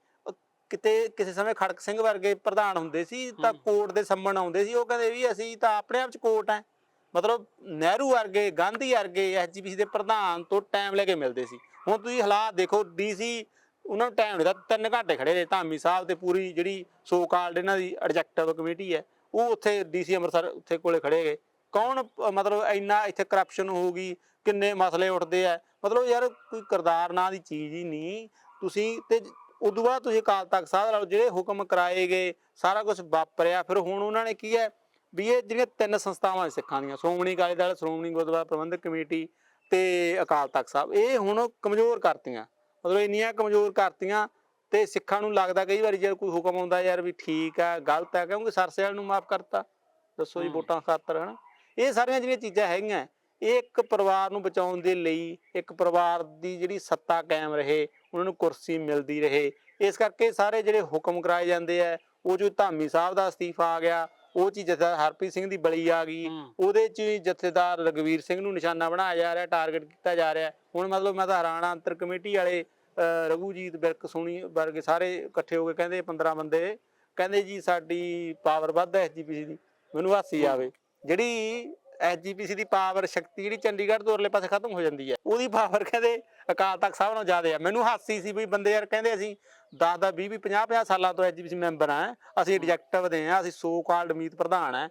ਕਿਤੇ ਕਿਸੇ ਸਮੇਂ ਖੜਕ ਸਿੰਘ ਵਰਗੇ ਪ੍ਰਧਾਨ ਹੁੰਦੇ ਸੀ ਤਾਂ ਕੋਰਟ ਦੇ ਸੰਮਣ ਆਉਂਦੇ ਸੀ। ਉਹ ਕਹਿੰਦੇ ਵੀ ਅਸੀਂ ਤਾਂ ਆਪਣੇ ਆਪ ਚ ਕੋਰਟ ਹੈ। ਮਤਲਬ ਨਹਿਰੂ ਵਰਗੇ, ਗਾਂਧੀ ਵਰਗੇ ਐਸਜੀਪੀਸੀ ਦੇ ਪ੍ਰਧਾਨ ਤੋਂ ਟਾਈਮ ਲੈ ਕੇ ਮਿਲਦੇ ਸੀ। ਹੁਣ ਤੁਸੀਂ ਹਾਲਾਤ ਦੇਖੋ ਡੀਸੀ ਉਹਨਾਂ ਨੂੰ ਟਾਈਮ ਦਿੱਤਾ, ਤਿੰਨ ਘੰਟੇ ਖੜੇ ਰਹੇ, ਧਾਮੀ ਸਾਹਿਬ ਤੇ ਪੂਰੀ ਜਿਹੜੀ ਸੋ ਕਾਲਡ ਇਹਨਾਂ ਦੀ ਐਡਜੈਕਟਿਵ ਕਮੇਟੀ ਹੈ, ਉਹ ਉੱਥੇ ਡੀਸੀ ਅੰਮ੍ਰਿਤਸਰ ਉੱਥੇ ਕੋਲੇ ਖੜੇ ਗਏ। ਕੌਣ, ਮਤਲਬ ਇੰਨਾ ਇੱਥੇ ਕਰਪਸ਼ਨ ਹੋ ਗਈ ਕਿੰਨੇ ਮਸਲੇ ਉੱਠਦੇ ਆ? ਮਤਲਬ ਯਾਰ ਕੋਈ ਕਿਰਦਾਰ ਨਾਂ ਦੀ ਚੀਜ਼ ਹੀ ਨਹੀਂ। ਤੁਸੀਂ ਤੇ ਉਦੋਂ ਬਾਅਦ ਤੁਸੀਂ ਅਕਾਲ ਤਖਤ ਸਾਹਿਬ ਨਾਲ ਜਿਹੜੇ ਹੁਕਮ ਕਰਾਏ ਗਏ, ਸਾਰਾ ਕੁਝ ਵਾਪਰਿਆ। ਫਿਰ ਹੁਣ ਉਹਨਾਂ ਨੇ ਕੀ ਹੈ? ਵੀ ਇਹ ਜਿਹੜੀਆਂ ਤਿੰਨ ਸੰਸਥਾਵਾਂ ਸਿੱਖਾਂ ਦੀਆਂ ਸ਼੍ਰੋਮਣੀ ਅਕਾਲੀ ਦਲ ਸ਼੍ਰੋਮਣੀ ਗੁਰਦੁਆਰਾ ਪ੍ਰਬੰਧਕ ਕਮੇਟੀ ਤੇ ਅਕਾਲ ਤਖਤ ਸਾਹਿਬ ਇਹ ਹੁਣ ਕਮਜ਼ੋਰ ਕਰਤੀਆਂ ਮਤਲਬ ਇੰਨੀਆਂ ਕਮਜ਼ੋਰ ਕਰਤੀਆਂ ਤੇ ਸਿੱਖਾਂ ਨੂੰ ਲੱਗਦਾ ਕਈ ਵਾਰੀ ਜੇ ਕੋਈ ਹੁਕਮ ਆਉਂਦਾ ਯਾਰ ਵੀ ਠੀਕ ਹੈ ਗਲਤ ਹੈ ਕਿਉਂਕਿ ਸਰਸੇ ਵਾਲ ਨੂੰ ਮਾਫ ਕਰਤਾ ਦੱਸੋ ਜੀ। ਵੋਟਾਂ ਖਾਤਰ ਹਨਾ ਇਹ ਸਾਰੀਆਂ ਜਿਹੜੀਆਂ ਚੀਜ਼ਾਂ ਹੈਗੀਆਂ ਇਹ ਇੱਕ ਪਰਿਵਾਰ ਨੂੰ ਬਚਾਉਣ ਦੇ ਲਈ ਇੱਕ ਪਰਿਵਾਰ ਦੀ ਜਿਹੜੀ ਸੱਤਾ ਕਾਇਮ ਰਹੇ ਉਹਨਾਂ ਨੂੰ ਕੁਰਸੀ ਮਿਲਦੀ ਰਹੇ ਇਸ ਕਰਕੇ ਸਾਰੇ ਜਿਹੜੇ ਹੁਕਮ ਕਰਾਏ ਜਾਂਦੇ ਆ ਉਹ ਜੋ ਧਾਮੀ ਸਾਹਿਬ ਦਾ ਅਸਤੀਫਾ ਆ ਗਿਆ ਉਹ ਚੀਜ਼ ਜਥੇਦਾਰ ਹਰਪ੍ਰੀਤ ਸਿੰਘ ਦੀ ਬਲੀ ਆ ਗਈ। ਉਹਦੇ ਚ ਜਥੇਦਾਰ ਰਗਵੀਰ ਸਿੰਘ ਨੂੰ ਨਿਸ਼ਾਨਾ ਬਣਾਇਆ ਜਾ ਰਿਹਾ ਟਾਰਗੇਟ ਕੀਤਾ ਜਾ ਰਿਹਾ। ਹੁਣ ਮਤਲਬ ਮੈਂ ਤਾਂ ਹੈਰਾਨ ਆ ਅੰਤਰ ਕਮੇਟੀ ਵਾਲੇ ਰਘੂਜੀਤ ਬਿਰਕ ਸੋਣੀ ਵਰਗੇ ਸਾਰੇ ਇਕੱਠੇ ਹੋ ਕੇ ਕਹਿੰਦੇ 15 ਬੰਦੇ ਕਹਿੰਦੇ ਜੀ ਸਾਡੀ ਪਾਵਰ ਵੱਧ ਹੈ ਐਸਜੀਪੀਸੀ ਦੀ ਮੈਨੂੰ ਹਾਸੀ ਆਵੇ। ਜਿਹੜੀ ਐਸਜੀਪੀਸੀ ਦੀ ਪਾਵਰ ਸ਼ਕਤੀ ਜਿਹੜੀ ਚੰਡੀਗੜ੍ਹ ਤੋਂ ਉਰਲੇ ਪਾਸੇ ਖਤਮ ਹੋ ਜਾਂਦੀ ਹੈ ਉਹਦੀ ਪਾਵਰ ਕਹਿੰਦੇ ਅਕਾਲ ਤਖਤ ਸਾਹਿਬ ਨਾਲੋਂ ਜ਼ਿਆਦਾ ਆ। ਮੈਨੂੰ ਹਾਸੀ ਸੀ ਵੀ ਬੰਦੇ ਯਾਰ ਕਹਿੰਦੇ ਅਸੀਂ 10 10 20 20 50 50 ਸਾਲਾਂ ਤੋਂ ਐਸਜੀਪੀਸੀ ਮੈਂਬਰ ਆ ਅਸੀਂ ਐਡਜੈਕਟਿਵ ਦੇ ਆ ਅਸੀਂ ਸੋ ਕਾਲਡ ਮੀਤ ਪ੍ਰਧਾਨ ਆ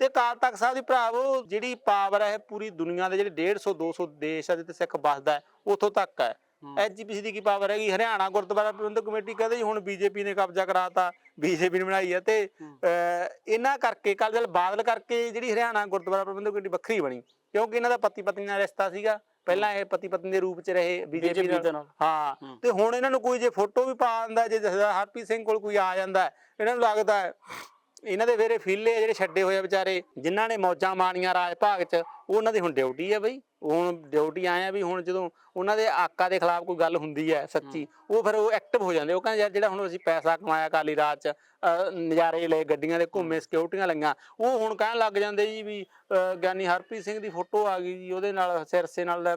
ਤੇ ਅਕਾਲ ਤਖਤ ਸਾਹਿਬ ਦੀ ਭਰਾਵੋ ਜਿਹੜੀ ਪਾਵਰ ਹੈ ਪੂਰੀ ਦੁਨੀਆ ਦੇ ਜਿਹੜੇ 150 200 ਦੇਸ਼ ਆ ਜਿੱਥੇ ਸਿੱਖ ਵੱਸਦਾ ਹੈ ਉਥੋਂ ਤੱਕ ਹੈ। ਹੂੰ। ਐਸਜੀਪੀਸੀ ਦੀ ਕੀ ਪਾਵਰ ਹੈਗੀ? ਹਰਿਆਣਾ ਗੁਰਦੁਆਰਾ ਪ੍ਰਬੰਧਕ ਕਮੇਟੀ ਕਹਿੰਦੇ ਜੀ ਹੁਣ ਬੀਜੇਪੀ ਨੇ ਕਬਜ਼ਾ ਕਰਾਤਾ। ਬੀਜੇਪੀ ਨੇ ਬਣਾਈ ਹੈ। ਤੇ ਇਹਨਾਂ ਕਰਕੇ ਕੱਲ ਜਲ ਬਾਦਲ ਕਰਕੇ ਜਿਹੜੀ ਹਰਿਆਣਾ ਗੁਰਦੁਆਰਾ ਪ੍ਰਬੰਧਕ ਕਮੇਟੀ ਵੱਖਰੀ ਬਣੀ ਕਿਉਂਕਿ ਇਹਨਾਂ ਦਾ ਪਤੀ ਪਤਨੀ ਨਾਲ ਰਿਸ਼ਤਾ ਸੀਗਾ ਪਹਿਲਾਂ ਇਹ ਪਤੀ ਪਤਨੀ ਦੇ ਰੂਪ 'ਚ ਰਹੇ ਬੀਜੇਪੀ ਨਾਲ। ਹਾਂ। ਤੇ ਹੁਣ ਇਹਨਾਂ ਨੂੰ ਕੋਈ ਜੇ ਫੋਟੋ ਵੀ ਪਾ ਦਿੰਦਾ ਜੇ ਹਰਪ੍ਰੀਤ ਸਿੰਘ ਕੋਲ ਕੋਈ ਆ ਜਾਂਦਾ ਇਹਨਾਂ ਨੂੰ ਲੱਗਦਾ ਇਹਨਾਂ ਦੇ ਵੇਰੇ ਫੀਲੇ ਆ ਜਿਹੜੇ ਛੱਡੇ ਹੋਏ ਆ ਵਿਚਾਰੇ, ਜਿਨ੍ਹਾਂ ਨੇ ਮੌਜਾਂ ਮਾਣੀਆਂ ਰਾਜ ਭਾਗ 'ਚ ਉਹਨਾਂ ਦੀ ਹੁਣ ਡਿਊਟੀ ਹੈ ਬਈ। ਹੁਣ ਡਿਊਟੀ ਆਏ ਆ ਵੀ ਹੁਣ ਜਦੋਂ ਉਹਨਾਂ ਦੇ ਆਕਾ ਦੇ ਖਿਲਾਫ ਕੋਈ ਗੱਲ ਹੁੰਦੀ ਹੈ ਸੱਚੀ, ਉਹ ਫਿਰ ਉਹ ਐਕਟਿਵ ਹੋ ਜਾਂਦੇ ਉਹ ਕਹਿੰਦੇ ਯਾਰ ਜਿਹੜਾ ਹੁਣ ਅਸੀਂ ਪੈਸਾ ਕਮਾਇਆ ਕਾਲੀ ਰਾਤ 'ਚ ਨਜ਼ਾਰੇ ਲਏ, ਗੱਡੀਆਂ ਦੇ ਘੁੰਮੇ ਸਿਕਿਉਰਟੀਆਂ ਲਈਆਂ, ਉਹ ਹੁਣ ਕਹਿਣ ਲੱਗ ਜਾਂਦੇ ਜੀ ਵੀ ਗਿਆਨੀ ਹਰਪ੍ਰੀਤ ਸਿੰਘ ਦੀ ਫੋਟੋ ਆ ਗਈ ਜੀ, ਉਹਦੇ ਨਾਲ ਸਿਰਸੇ ਨਾਲ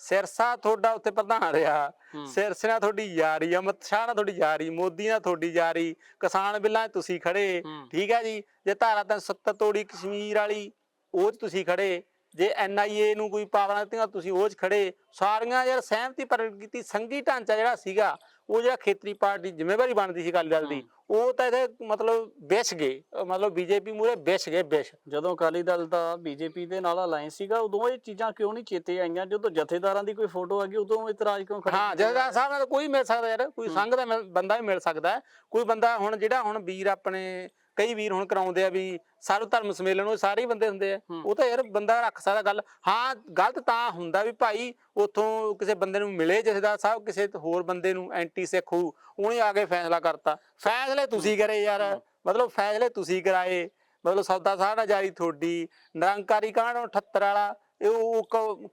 ਸਿਰਸਾ ਤੁਹਾਡਾ ਉੱਥੇ ਪ੍ਰਧਾਨ ਰਿਹਾ। ਸਿਰਸੇ ਨਾਲ ਤੁਹਾਡੀ ਯਾਰੀ ਅਮਿਤ ਸ਼ਾਹ ਨਾਲ ਤੁਹਾਡੀ ਯਾਰੀ ਮੋਦੀ ਨਾਲ ਤੁਹਾਡੀ ਯਾਰੀ ਕਿਸਾਨ ਬਿੱਲਾਂ 'ਚ ਤੁਸੀਂ ਖੜੇ। ਠੀਕ ਹੈ ਜੀ? ਜੇ ਧਾਰਾ 370 ਤੋੜੀ ਕਸ਼ਮੀਰ ਵਾਲੀ ਉਹ 'ਚ ਤੁਸੀਂ ਖੜੇ। ਜੇ ਐਨਆਈਏ ਨੂੰ ਕੋਈ ਪਾਵਰਾਂ ਦਿੱਤੀਆਂ ਤੁਸੀਂ ਉਹ 'ਚ ਖੜੇ। ਸਾਰੀਆਂ ਯਾਰ ਸਹਿਮਤੀ ਪ੍ਰਗਟ ਕੀਤੀ ਸੰਘੀ ਢਾਂਚਾ ਜਿਹੜਾ ਸੀਗਾ ਉਹ ਜਿਹੜਾ ਖੇਤਰੀ ਪਾਰਟੀ ਜ਼ਿੰਮੇਵਾਰੀ ਬਣਦੀ ਸੀ ਅਕਾਲੀ ਦਲ ਦੀ ਉਹ ਤਾਂ ਇਹਦੇ ਮਤਲਬ ਵਿਛ ਗਏ ਮਤਲਬ ਬੀਜੇਪੀ ਮੂਰੇ ਵਿਛ ਗਏ ਵਿਛ ਜਦੋਂ ਅਕਾਲੀ ਦਲ ਦਾ ਬੀਜੇਪੀ ਦੇ ਨਾਲ ਅਲਾਈਅੰਸ ਸੀਗਾ ਉਦੋਂ ਇਹ ਚੀਜ਼ਾਂ ਕਿਉਂ ਨਹੀਂ ਚੇਤੇ ਆਈਆਂ? ਜਦੋਂ ਜਥੇਦਾਰਾਂ ਦੀ ਕੋਈ ਫੋਟੋ ਆ ਗਈ ਉਦੋਂ ਇਤਰਾਜ਼ ਕਿਉਂ ਖੜਾ ਹਾਂ ਜਥੇਦਾਰ ਸਾਹਿਬ ਨਾਲ ਕੋਈ ਮਿਲ ਸਕਦਾ ਯਾਰ ਕੋਈ ਸੰਘ ਦਾ ਬੰਦਾ ਵੀ ਮਿਲ ਸਕਦਾ। ਕੋਈ ਬੰਦਾ ਹੁਣ ਜਿਹੜਾ ਹੁਣ ਵੀਰ ਆਪਣੇ ਕਈ ਵੀਰ ਹੁਣ ਕਰਾਉਂਦੇ ਆ ਵੀ ਸਰਵ ਧਰਮ ਸੰਮੇਲਨ ਉਹ ਸਾਰੇ ਹੀ ਬੰਦੇ ਹੁੰਦੇ ਆ। ਹੂੰ। ਉਹ ਤਾਂ ਯਾਰ ਬੰਦਾ ਰੱਖ ਸਕਦਾ ਗੱਲ। ਹਾਂ ਗਲਤ ਤਾਂ ਹੁੰਦਾ ਵੀ ਭਾਈ ਉਥੋਂ ਕਿਸੇ ਬੰਦੇ ਨੂੰ ਮਿਲੇ ਜਥੇਦਾਰ ਸਾਹਿਬ ਕਿਸੇ ਹੋਰ ਬੰਦੇ ਨੂੰ ਐਂਟੀ ਸਿੱਖ ਹੋਊ ਉਹਨੇ ਆ ਕੇ ਫੈਸਲਾ ਕਰਤਾ। ਫੈਸਲੇ ਤੁਸੀਂ ਕਰੇ ਯਾਰ। ਮਤਲਬ ਫੈਸਲੇ ਤੁਸੀਂ ਕਰਾਏ। ਮਤਲਬ ਸੌਦਾ ਸਾਹ ਨਾਲ ਜਾਰੀ ਥੋੜੀ ਨਿਰੰਕਾਰੀ ਕਾਂਡ 78 ਵਾਲਾ ਇਹ ਉਹ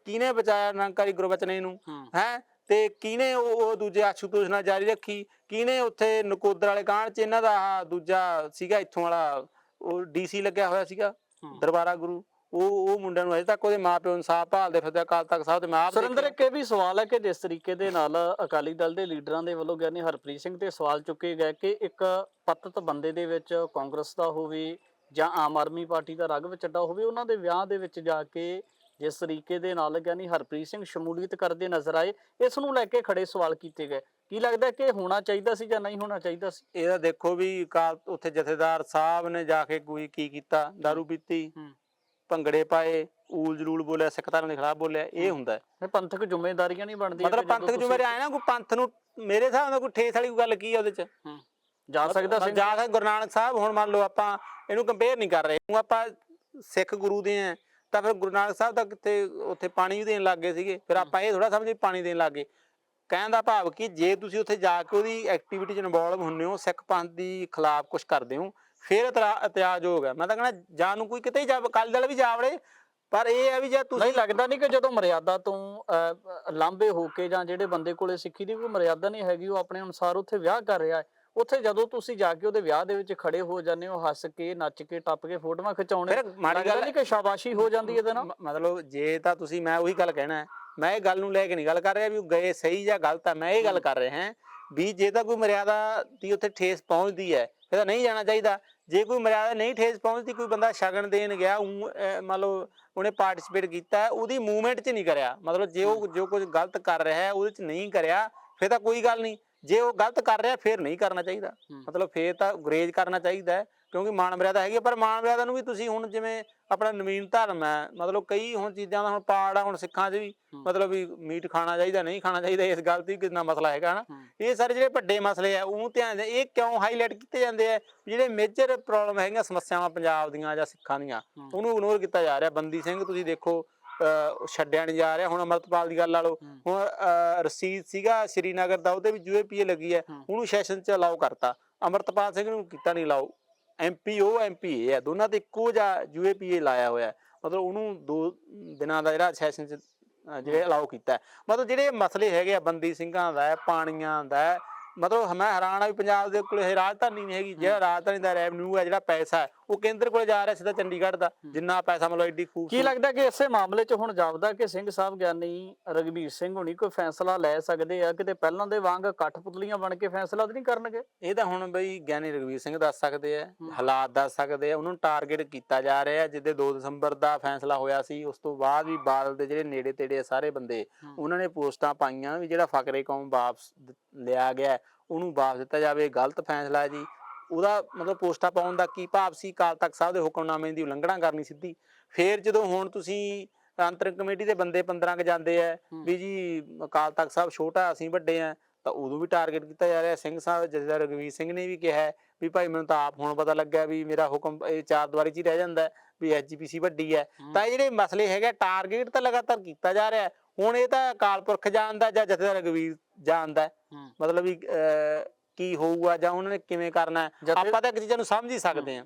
ਕਿਹਨੇ ਬਚਾਇਆ ਨਿਰੰਕਾਰੀ ਗੁਰਬਚਨੇ ਨੂੰ? ਹੂੰ। ਹੈ? ਤੇ ਕਿਹਨੇ ਉਹ ਦੂਜੇ ਆਸ਼ੂਤੋਸ਼ ਨਾਲ ਜਾਰੀ ਰੱਖੀ ਕਿਹਨੇ ਉੱਥੇ ਨਕੋਦਰ ਵਾਲੇ ਕਾਂਡ ਚ ਇਹਨਾਂ ਦਾ ਦੂਜਾ ਸੀਗਾ ਇੱਥੋਂ ਵਾਲਾ ਉਹ ਡੀਸੀ ਲੱਗਿਆ ਹੋਇਆ ਸੀਗਾ। ਦਰਬਾਰਾ ਗੁਰੂ ਉਹ ਉਹ ਮੁੰਡਿਆਂ ਨੂੰ ਅਜੇ ਤੱਕ ਉਹਦੇ ਮਾਪਿਓ ਇਨਸਾਫ ਭਾਲਦੇ ਫਿਰਦੇ ਅਕਾਲ ਤਖਤ ਸਾਹਿਬ ਤੇ ਮੈਂ ਆਪ ਸੁਰਿੰਦਰ। ਇੱਕ ਇਹ ਵੀ ਸਵਾਲ ਹੈ ਕਿ ਜਿਸ ਤਰੀਕੇ ਦੇ ਨਾਲ ਅਕਾਲੀ ਦਲ ਦੇ ਲੀਡਰਾਂ ਦੇ ਵੱਲੋਂ ਗਿਆਨੀ ਹਰਪ੍ਰੀਤ ਸਿੰਘ ਤੇ ਸਵਾਲ ਚੁੱਕੇ ਗਏ ਕਿ ਇੱਕ ਪਤਤ ਬੰਦੇ ਦੇ ਵਿੱਚ ਕਾਂਗਰਸ ਦਾ ਹੋਵੇ ਜਾਂ ਆਮ ਆਦਮੀ ਪਾਰਟੀ ਦਾ ਰਗ ਵਿਚੱਡਾ ਹੋਵੇ ਉਹਨਾਂ ਦੇ ਵਿਆਹ ਦੇ ਵਿੱਚ ਜਾ ਕੇ ਜਿਸ ਤਰੀਕੇ ਦੇ ਨਾਲ ਗਿਆਨੀ ਹਰਪ੍ਰੀਤ ਸਿੰਘ ਸ਼ਮੂਲੀਅਤ ਕਰਦੇ ਨਜ਼ਰ ਆਏ ਇਸ ਨੂੰ ਲੈ ਕੇ ਖੜੇ ਸਵਾਲ ਕੀਤੇ ਗਏ ਕੀ ਲੱਗਦਾ ਕਿ ਹੋਣਾ ਚਾਹੀਦਾ ਸੀ ਜਾਂ ਨਹੀਂ ਹੋਣਾ ਚਾਹੀਦਾ ਸੀ ਇਹਦਾ ਦੇਖੋ ਵੀ ਕਾਲ ਉੱਥੇ ਜਥੇਦਾਰ ਸਾਹਿਬ ਨੇ ਜਾ ਕੇ ਕੋਈ ਕੀ ਕੀਤਾ दारू ਪੀਤੀ। ਭੰਗੜੇ ਪਾਏ ਊਲ ਜਲੂਲ ਬੋਲਿਆ ਸਿੱਖ ਧਰਮ ਦੇ ਖਿਲਾਫ ਬੋਲਿਆ ਇਹ। ਹੁੰਦਾ ਹੈ। ਪੰਥਕ ਜ਼ਿੰਮੇਵਾਰੀਆਂ ਨਹੀਂ ਬਣਦੀਆਂ ਮਤਲਬ ਕਿ ਪੰਥਕ ਜੁਮੇਰੇ ਆਏ ਨਾ ਕੋਈ ਪੰਥ ਨੂੰ ਮੇਰੇ ਹਿਸਾਬ ਨਾਲ ਕੋਈ ਠੇਸ ਵਾਲੀ ਕੋਈ ਗੱਲ ਕੀ ਹੈ ਉਹਦੇ ਚ ਜਾ ਸਕਦਾ ਸੀ ਜਾ ਸਕਦਾ ਗੁਰੂ ਨਾਨਕ ਸਾਹਿਬ ਹੁਣ ਮੰਨ ਲਓ ਆਪਾਂ ਇਹਨੂੰ ਕੰਪੇਅਰ ਨਹੀਂ ਕਰ ਰਹੇ ਆਪਾਂ ਸਿੱਖ ਗੁਰੂ ਦੇ ਆ ਤਾਂ ਫਿਰ ਗੁਰੂ ਨਾਨਕ ਸਾਹਿਬ ਦਾ ਕਿਤੇ ਉੱਥੇ ਪਾਣੀ ਵੀ ਦੇਣ ਲੱਗ ਗਏ ਸੀਗੇ। ਫਿਰ ਆਪਾਂ ਇਹ ਥੋੜਾ ਸਮਝੀ ਪਾਣੀ ਦੇਣ ਲੱਗ ਗਏ। ਕਹਿਣ ਦਾ ਭਾਵ ਕਿ ਜੇ ਤੁਸੀਂ ਉੱਥੇ ਜਾ ਕੇ ਉਹਦੀ ਐਕਟੀਵਿਟੀ 'ਚ ਇਨਵੋਲਵ ਹੁੰਦੇ ਹੋ ਸਿੱਖ ਪੰਥ ਦੀ ਖਿਲਾਫ ਕੁਝ ਕਰਦੇ ਹੋ ਫਿਰ ਇਤਰਾ- ਇਤਿਆਜੋਗ ਹੈ। ਮੈਂ ਤਾਂ ਕਹਿੰਦਾ ਜਾਣ ਨੂੰ ਕੋਈ ਕਿਤੇ ਹੀ ਜਾ ਅਕਾਲੀ ਦਲ ਵੀ ਜਾਵੜੇ ਪਰ ਇਹ ਹੈ ਵੀ ਜੇ ਤੁਸੀਂ ਨਹੀਂ ਲੱਗਦਾ ਨਹੀਂ ਕਿ ਜਦੋਂ ਮਰਿਆਦਾ ਤੋਂ ਅਹ, ਲਾਂਭੇ ਹੋ ਕੇ ਜਾਂ ਜਿਹੜੇ ਬੰਦੇ ਕੋਲੇ ਸਿੱਖੀ ਦੀ ਕੋਈ ਮਰਿਆਦਾ ਨਹੀਂ ਹੈਗੀ ਉਹ ਆਪਣੇ ਅਨੁਸਾਰ ਉੱਥੇ ਵਿਆਹ ਕਰ ਰਿਹਾ ਹੈ। ਉੱਥੇ ਜਦੋਂ ਤੁਸੀਂ ਜਾ ਕੇ ਉਹਦੇ ਵਿਆਹ ਦੇ ਵਿੱਚ ਖੜੇ ਹੋ ਜਾਂਦੇ ਹੋ ਹੱਸ ਕੇ ਨੱਚ ਕੇ ਟੱਪ ਕੇ ਫੋਟੋਆਂ ਖਿਚਾਉਣੇ ਫਿਰ ਮਾੜੀ ਗੱਲ ਨਹੀਂ ਕਿ ਸ਼ਾਬਾਸ਼ੀ ਹੋ ਜਾਂਦੀ ਇਹਦੇ ਨਾਲ? ਮਤਲਬ ਜੇ ਤਾਂ ਤੁਸੀਂ ਮੈਂ ਉਹੀ ਗੱਲ ਕਹਿਣਾ ਹੈ ਮੈਂ ਇਹ ਗੱਲ ਨੂੰ ਲੈ ਕੇ ਨਹੀਂ ਗੱਲ ਕਰ ਰਿਹਾ ਵੀ ਗਏ ਸਹੀ ਜਾਂ ਗਲਤ ਹੈ ਮੈਂ ਇਹ ਗੱਲ ਕਰ ਰਿਹਾ ਹਾਂ ਵੀ ਜੇ ਤਾਂ ਕੋਈ ਮਰਿਆਦਾ ਦੀ ਉੱਥੇ ਠੇਸ ਪਹੁੰਚਦੀ ਹੈ ਫਿਰ ਤਾਂ ਨਹੀਂ ਜਾਣਾ ਚਾਹੀਦਾ। ਜੇ ਕੋਈ ਮਰਿਆਦਾ ਨਹੀਂ ਠੇਸ ਪਹੁੰਚਦੀ ਕੋਈ ਬੰਦਾ ਸ਼ਗਨ ਦੇਣ ਗਿਆ ਮੰਨ ਲਓ ਉਹਨੇ ਪਾਰਟਿਸਿਪੇਟ ਕੀਤਾ ਹੈ, ਉਹਦੀ ਮੂਵਮੈਂਟ 'ਚ ਨਹੀਂ ਕਰਿਆ। ਮਤਲਬ ਜੇ ਉਹ ਜੋ ਕੁਝ ਗਲਤ ਕਰ ਰਿਹਾ ਹੈ ਉਹਦੇ 'ਚ ਨਹੀਂ ਕਰਿਆ ਫਿਰ ਤਾਂ ਕੋਈ ਗੱਲ ਨਹੀਂ। ਜੇ ਉਹ ਗਲਤ ਕਰ ਰਿਹਾ ਫਿਰ ਨਹੀਂ ਕਰਨਾ ਚਾਹੀਦਾ। ਮਤਲਬ ਫੇਰ ਤਾਂ ਗੁਰੇਜ਼ ਕਰਨਾ ਚਾਹੀਦਾ ਹੈ ਕਿਉਂਕਿ ਮਾਨ ਮਰਿਆਦਾ ਹੈਗੀ ਪਰ ਮਾਨ ਮਰਿਆਦਾ ਨੂੰ ਵੀ ਤੁਸੀਂ ਹੁਣ ਜਿਵੇਂ ਆਪਣਾ ਨਵੀਨ ਧਰਮ ਹੈ ਮਤਲਬ ਕਈ ਹੁਣ ਚੀਜ਼ਾਂ ਦਾ ਹੁਣ ਪਾੜ ਆ ਹੁਣ ਸਿੱਖਾਂ 'ਚ ਵੀ। ਮਤਲਬ ਵੀ ਮੀਟ ਖਾਣਾ ਚਾਹੀਦਾ ਨਹੀਂ ਖਾਣਾ ਚਾਹੀਦਾ ਇਸ ਗੱਲ ਤੇ ਕਿੰਨਾ ਮਸਲਾ ਹੈਗਾ ਨਾ ਹੂੰ। ਇਹ ਸਾਰੇ ਜਿਹੜੇ ਵੱਡੇ ਮਸਲੇ ਆ ਉਹ ਧਿਆਨ ਦੇ ਇਹ ਕਿਉਂ ਹਾਈਲਾਈਟ ਕੀਤੇ ਜਾਂਦੇ ਆ ਜਿਹੜੇ ਮੇਜਰ ਪ੍ਰੋਬਲਮ ਹੈਗੀਆਂ ਸਮੱਸਿਆਵਾਂ ਪੰਜਾਬ ਦੀਆਂ ਜਾਂ ਸਿੱਖਾਂ ਦੀਆਂ। ਉਹਨੂੰ ਇਗਨੋਰ ਕੀਤਾ ਜਾ ਰਿਹਾ ਬੰਦੀ ਸਿੰਘ ਤੁਸੀਂ ਦੇਖੋ ਛੱਡਿਆ ਨਹੀਂ ਜਾ ਰਿਹਾ। ਹੁਣ ਅਮਰਤਪਾਲ ਦੀ ਗੱਲ ਲਾ ਲਓ। ਹੁਣ ਰਸੀਦ ਸੀਗਾ ਸ਼੍ਰੀਨਗਰ ਦਾ ਉਹਦੇ ਵੀ ਯੂਏਪੀਏ ਲੱਗੀ ਹੈ। ਉਹਨੂੰ ਸੈਸ਼ਨ 'ਚ ਅਲਾਉ ਕਰਤਾ। ਅਮਰਤਪਾਲ ਸਿੰਘ ਨੂੰ ਕੀਤਾ ਨਹੀਂ ਅਲਾਉ ਐਮਪੀ ਉਹ ਐਮਪੀ ਹੈ। ਦੋਨਾਂ ਤੇ ਇੱਕੋ ਜਿਹਾ ਯੂਏਪੀਏ ਲਾਇਆ ਹੋਇਆ। ਮਤਲਬ ਉਹਨੂੰ ਦੋ ਦਿਨਾਂ ਦਾ ਜਿਹੜਾ ਸੈਸ਼ਨ 'ਚ ਜਿਹੜੇ ਅਲਾਉ ਕੀਤਾ। ਮਤਲਬ ਜਿਹੜੇ ਮਸਲੇ ਹੈਗੇ ਆ ਬੰਦੀ ਸਿੰਘਾਂ ਦਾ ਪਾਣੀਆਂ ਦਾ ਮਤਲਬ ਮੈਂ ਹੈਰਾਨ ਆ ਵੀ ਪੰਜਾਬ ਦੇ ਕੋਲ ਇਹ ਰਾਜਧਾਨੀ ਨਹੀਂ ਹੈਗੀ। ਜਿਹੜਾ ਰਾਜਧਾਨੀ ਦਾ ਰੈਵਨਿਊ ਹੈ ਜਿਹੜਾ ਪੈਸਾ ਹੈ ਉਹ ਕੇਂਦਰ ਕੋਲੇ ਜਾ ਰਿਹਾ ਸਿੱਧਾ ਚੰਡੀਗੜ੍ਹ ਦਾ ਜਿੰਨਾ ਪੈਸਾ ਮਤਲਬ ਐਡੀ ਕੀ ਖੂਬਸੂਰਤ ਲੱਗਦਾ ਕਿ ਇਸੇ ਮਾਮਲੇ 'ਚ ਹੁਣ ਜਾਪਦਾ ਕਿ ਸਿੰਘ ਸਾਹਿਬ ਗਿਆਨੀ ਰਗਵੀਰ ਸਿੰਘ ਹੁਣੀ ਕੋਈ ਫੈਸਲਾ ਲੈ ਸਕਦੇ ਆ ਕਿਤੇ ਪਹਿਲਾਂ ਦੇ ਵਾਂਗ ਕਠਪੁਤਲੀਆਂ ਬਣ ਕੇ ਫੈਸਲਾ ਤਾਂ ਨਹੀਂ ਕਰਨਗੇ ਇਹ ਤਾਂ ਹੁਣ ਬਈ ਗਿਆਨੀ ਰਗਵੀਰ ਸਿੰਘ ਦੱਸ ਸਕਦੇ ਆ। ਹਾਲਾਤ ਦੱਸ ਸਕਦੇ ਆ ਉਹਨਾਂ ਟਾਰਗੇਟ ਕੀਤਾ ਜਾ ਰਿਹਾ ਜਿੱਦੇ 2 ਦਸੰਬਰ ਦਾ ਫੈਸਲਾ ਹੋਇਆ ਸੀ ਉਸ ਤੋਂ ਬਾਅਦ ਵੀ ਬਾਦਲ ਦੇ ਜਿਹੜੇ ਨੇੜੇ ਤੇੜੇ ਆ ਸਾਰੇ ਬੰਦੇ। ਉਹਨਾਂ ਨੇ ਪੋਸਟਾਂ ਪਾਈਆਂ ਵੀ ਜਿਹੜਾ ਫਕਰੇ ਕੌਮ ਵਾਪਸ ਲਿਆ ਗਿਆ ਉਹਨੂੰ ਵਾਪਸ ਦਿੱਤਾ ਜਾਵੇ ਗਲਤ ਫੈਸਲਾ ਹੈ ਜੀ ਉਹਦਾ ਮਤਲਬ ਪੋਸਟਾਂ ਪਾਉਣ ਦਾ ਕੀ ਭਾਵ ਸੀ ਕਾਲ ਤਖਤ ਸਾਹਿਬ ਦੇ ਹੁਕਮਨਾਮੇ ਦੀ ਉਲੰਘਣਾ ਕਰਨੀ ਸਿੱਧੀ ਫੇਰ ਜਦੋਂ ਹੁਣ ਤੁਸੀਂ ਅੰਤਰਿਮ ਕਮੇਟੀ ਦੇ ਬੰਦੇ 15 ਕ ਜਾਂਦੇ ਆ। ਵੀ ਜੀ ਅਕਾਲ ਤਖਤ ਸਾਹਿਬ ਛੋਟਾ ਅਸੀਂ ਵੱਡੇ ਆ ਤਾਂ ਉਦੋਂ ਵੀ ਟਾਰਗੇਟ ਕੀਤਾ ਜਾ ਰਿਹਾ ਸਿੰਘ ਸਾਹਿਬ ਜਥੇਦਾਰ ਰਗਵੀਰ ਸਿੰਘ ਨੇ ਵੀ ਕਿਹਾ ਵੀ ਭਾਈ ਮੈਨੂੰ ਤਾਂ ਆਪ ਹੁਣ ਪਤਾ ਲੱਗਿਆ ਵੀ ਮੇਰਾ ਹੁਕਮ ਇਹ ਚਾਰ ਦੀਵਾਰੀ 'ਚ ਹੀ ਰਹਿ ਜਾਂਦਾ ਵੀ ਐਸਜੀਪੀਸੀ ਵੱਡੀ ਹੈ। ਤਾਂ ਇਹ ਜਿਹੜੇ ਮਸਲੇ ਹੈਗੇ ਟਾਰਗੇਟ ਤਾਂ ਲਗਾਤਾਰ ਕੀਤਾ ਜਾ ਰਿਹਾ। ਹੁਣ ਇਹ ਤਾਂ ਅਕਾਲ ਪੁਰਖ ਜਾਣਦਾ ਜਾਂ ਜਥੇਦਾਰ ਰਗਵੀਰ ਜਾਣਦਾ। ਮਤਲਬ ਵੀ ਕੀ ਹੋਊਗਾ ਜਾਂ ਉਹਨਾਂ ਨੇ ਕਿਵੇਂ ਕਰਨਾ ਹੈ। ਆਪਾਂ ਤਾਂ ਇੱਕ ਚੀਜ਼ਾਂ ਨੂੰ ਸਮਝ ਹੀ ਸਕਦੇ ਹਾਂ